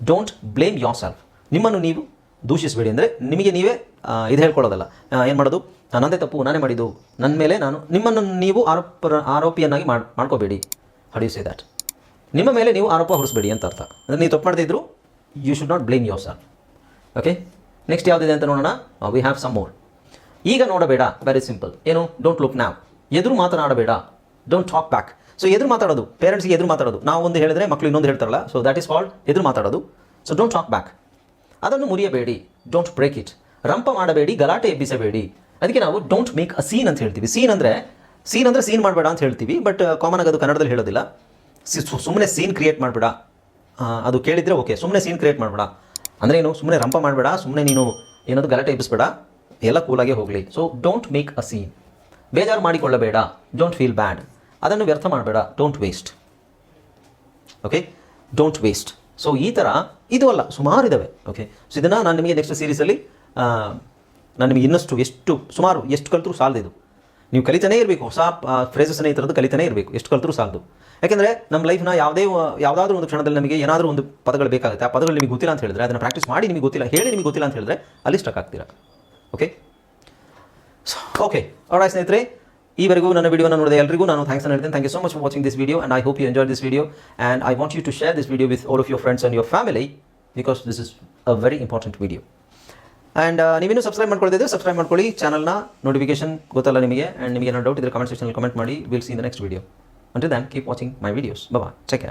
S1: don't blame yourself ನಿಮ್ಮನ್ನು ನೀವು ದೂಷಿಸಬೇಡಿ ಅಂದರೆ ನಿಮಗೆ ನೀವೇ ಇದು ಹೇಳ್ಕೊಳ್ಳೋದಲ್ಲ. ಏನು ಮಾಡೋದು? ನನ್ನದೇ ತಪ್ಪು, ನಾನೇ ಮಾಡಿದ್ದು. ನನ್ನ ಮೇಲೆ ನಾನು, ನಿಮ್ಮನ್ನು ನೀವು ಆರೋಪ ಆರೋಪಿಯನ್ನಾಗಿ ಮಾಡಿ, ಮಾಡ್ಕೋಬೇಡಿ. ಸೇ ದ್ಯಾಟ್ ನಿಮ್ಮ ಮೇಲೆ ನೀವು ಆರೋಪ ಹೊರಿಸಬೇಡಿ ಅಂತ ಅರ್ಥ. ಅಂದರೆ ನೀವು ತಪ್ಪು ಮಾಡ್ತಿದ್ರು you should not blame yourself okay next ಯಾವುದಿದೆ ಅಂತ ನೋಡೋಣ? ವಿ ಹ್ಯಾವ್ ಸಮ್ ಮೋರ್ ಈಗ ನೋಡಬೇಡ ವೆರಿ ಸಿಂಪಲ್ ಏನು? ಡೋಂಟ್ ಲುಕ್ ನಾವ್ ಎದುರು ಮಾತನಾಡಬೇಡ. ಡೋಂಟ್ ಟಾಕ್ ಬ್ಯಾಕ್ ಸೊ ಎದುರು ಮಾತಾಡೋದು. ಪೇರೆಂಟ್ಸ್ಗೆ ಎದುರು ಮಾತಾಡೋದು. ನಾವು ಒಂದು ಹೇಳಿದ್ರೆ ಮಕ್ಕಳು ಇನ್ನೊಂದು ಹೇಳ್ತಾರಲ್ಲ ಸೊ ದ್ಯಾಟ್ ಇಸ್ ಕಾಲ್ಡ್ ಎದುರು ಮಾತಾಡೋದು. ಸೊ ಡೋಂಟ್ ಟಾಕ್ ಬ್ಯಾಕ್ ಅದನ್ನು ಮುರಿಯಬೇಡಿ. ಡೋಂಟ್ ಬ್ರೇಕ್ ಇಟ್ ರಂಪ ಮಾಡಬೇಡಿ, ಗಲಾಟೆ ಎಬ್ಬಿಸಬೇಡಿ. ಅದಕ್ಕೆ ನಾವು ಡೋಂಟ್ ಮೇಕ್ ಅ ಸೀನ್ ಅಂತ ಹೇಳ್ತೀವಿ. ಸೀನ್ ಅಂದರೆ ಸೀನ್ ಅಂದರೆ ಸೀನ್ ಮಾಡಬೇಡ ಅಂತ ಹೇಳ್ತೀವಿ ಬಟ್ ಕಾಮನ್ ಆಗಿ ಅದು ಕನ್ನಡದಲ್ಲಿ ಹೇಳೋದಿಲ್ಲ. ಸುಮ್ಮನೆ ಸೀನ್ ಕ್ರಿಯೇಟ್ ಮಾಡಬೇಡ. ಅದು ಕೇಳಿದರೆ ಓಕೆ ಸುಮ್ಮನೆ ಸೀನ್ ಕ್ರಿಯೇಟ್ ಮಾಡಬೇಡ. ಅಂದರೆ ಏನು? ಸುಮ್ಮನೆ ರಂಪ ಮಾಡಬೇಡ ಸುಮ್ಮನೆ ನೀನು ಏನಾದರೂ ಗಲಾಟೆ ಎಬ್ಬಿಸ್ಬೇಡ. ಎಲ್ಲ ಕೂಲಾಗೆ ಹೋಗಲಿ. So don't make a scene ಬೇಜಾರು ಮಾಡಿಕೊಳ್ಳಬೇಡ. ಡೋಂಟ್ ಫೀಲ್ ಬ್ಯಾಡ್ ಅದನ್ನು ವ್ಯರ್ಥ ಮಾಡಬೇಡ. Don't waste okay don't waste so ಈ ಥರ ಇದು ಅಲ್ಲ, ಸುಮಾರು ಇದ್ದಾವೆ ಓಕೆ ಸೊ ಇದನ್ನು ನಾನು ನಿಮಗೆ ನೆಕ್ಸ್ಟ್ ಸೀರೀಸಲ್ಲಿ ನಾನು ನಿಮಗೆ ಇನ್ನಷ್ಟು ಎಷ್ಟು, ಸುಮಾರು ಎಷ್ಟು ಕಲಿತರೂ ಇದು. ನೀವು ಕಲಿತಾನೇ ಇರಬೇಕು. ಹೊಸ ಫ್ರೇಸಸ್ನೇ ಈ ಥರದ್ದು ಕಲಿತಾನೇ ಇರಬೇಕು. ಎಷ್ಟು ಕಲಿತರೂ ಸಾಲದು. ಯಾಕೆಂದರೆ ನಮ್ಮ ಲೈಫ್ನ ಯಾವುದೇ, ಯಾವುದಾದ್ರೂ ಒಂದು ಕ್ಷಣದಲ್ಲಿ ನಮಗೆ ಏನಾದರೂ ಒಂದು ಪದಗಳು ಬೇಕಾಗುತ್ತೆ. ಆ ಪದಗಳು ನಿಮಗೆ ಗೊತ್ತಿಲ್ಲ ಅಂತ ಹೇಳಿದ್ರೆ, ಅದನ್ನು ಪ್ರಾಕ್ಟೀಸ್ ಮಾಡಿ ನಿಮಗೆ ಗೊತ್ತಿಲ್ಲ, ಹೇಳಿ ನಿಮಗೆ ಗೊತ್ತಿಲ್ಲ ಅಂತ ಹೇಳಿದ್ರೆ, ಅಲ್ಲಿ ಸ್ಟಕ್ ಆಗ್ತೀರಾ? ಓಕೆ ಓಕೆ ಅವರ ಸ್ನೇಹಿತರೆ ಈವರೆಗೂ ನನ್ನ ವಿಡಿಯೋನ ನೋಡಿದ ಎಲ್ಲರಿಗೂ ನಾನು ಥ್ಯಾಂಕ್ಸ್ ಹೇಳ್ತೀನಿ. Thank you so much for watching this video and I hope you enjoy this video and I want you to share this video with all of your friends and your family because this is a very important video and ನೀವೇನು subscribe ಮಾಡ್ಕೊಳ್ತಿದ್ದೆ subscribe ಮಾಡ್ಕೊಳ್ಳಿ. ಚಾನಲ್ನ notification ಗೊತ್ತಲ್ಲ ನಿಮಗೆ and ನಿಮಗೆ ಏನೋ doubt ಇದ್ದರೆ comment ಸೆಕ್ಷನಲ್ಲಿ ಕಮೆಂಟ್ ಮಾಡಿ. Will see the next video until then keep watching my videos ಬಬಾ check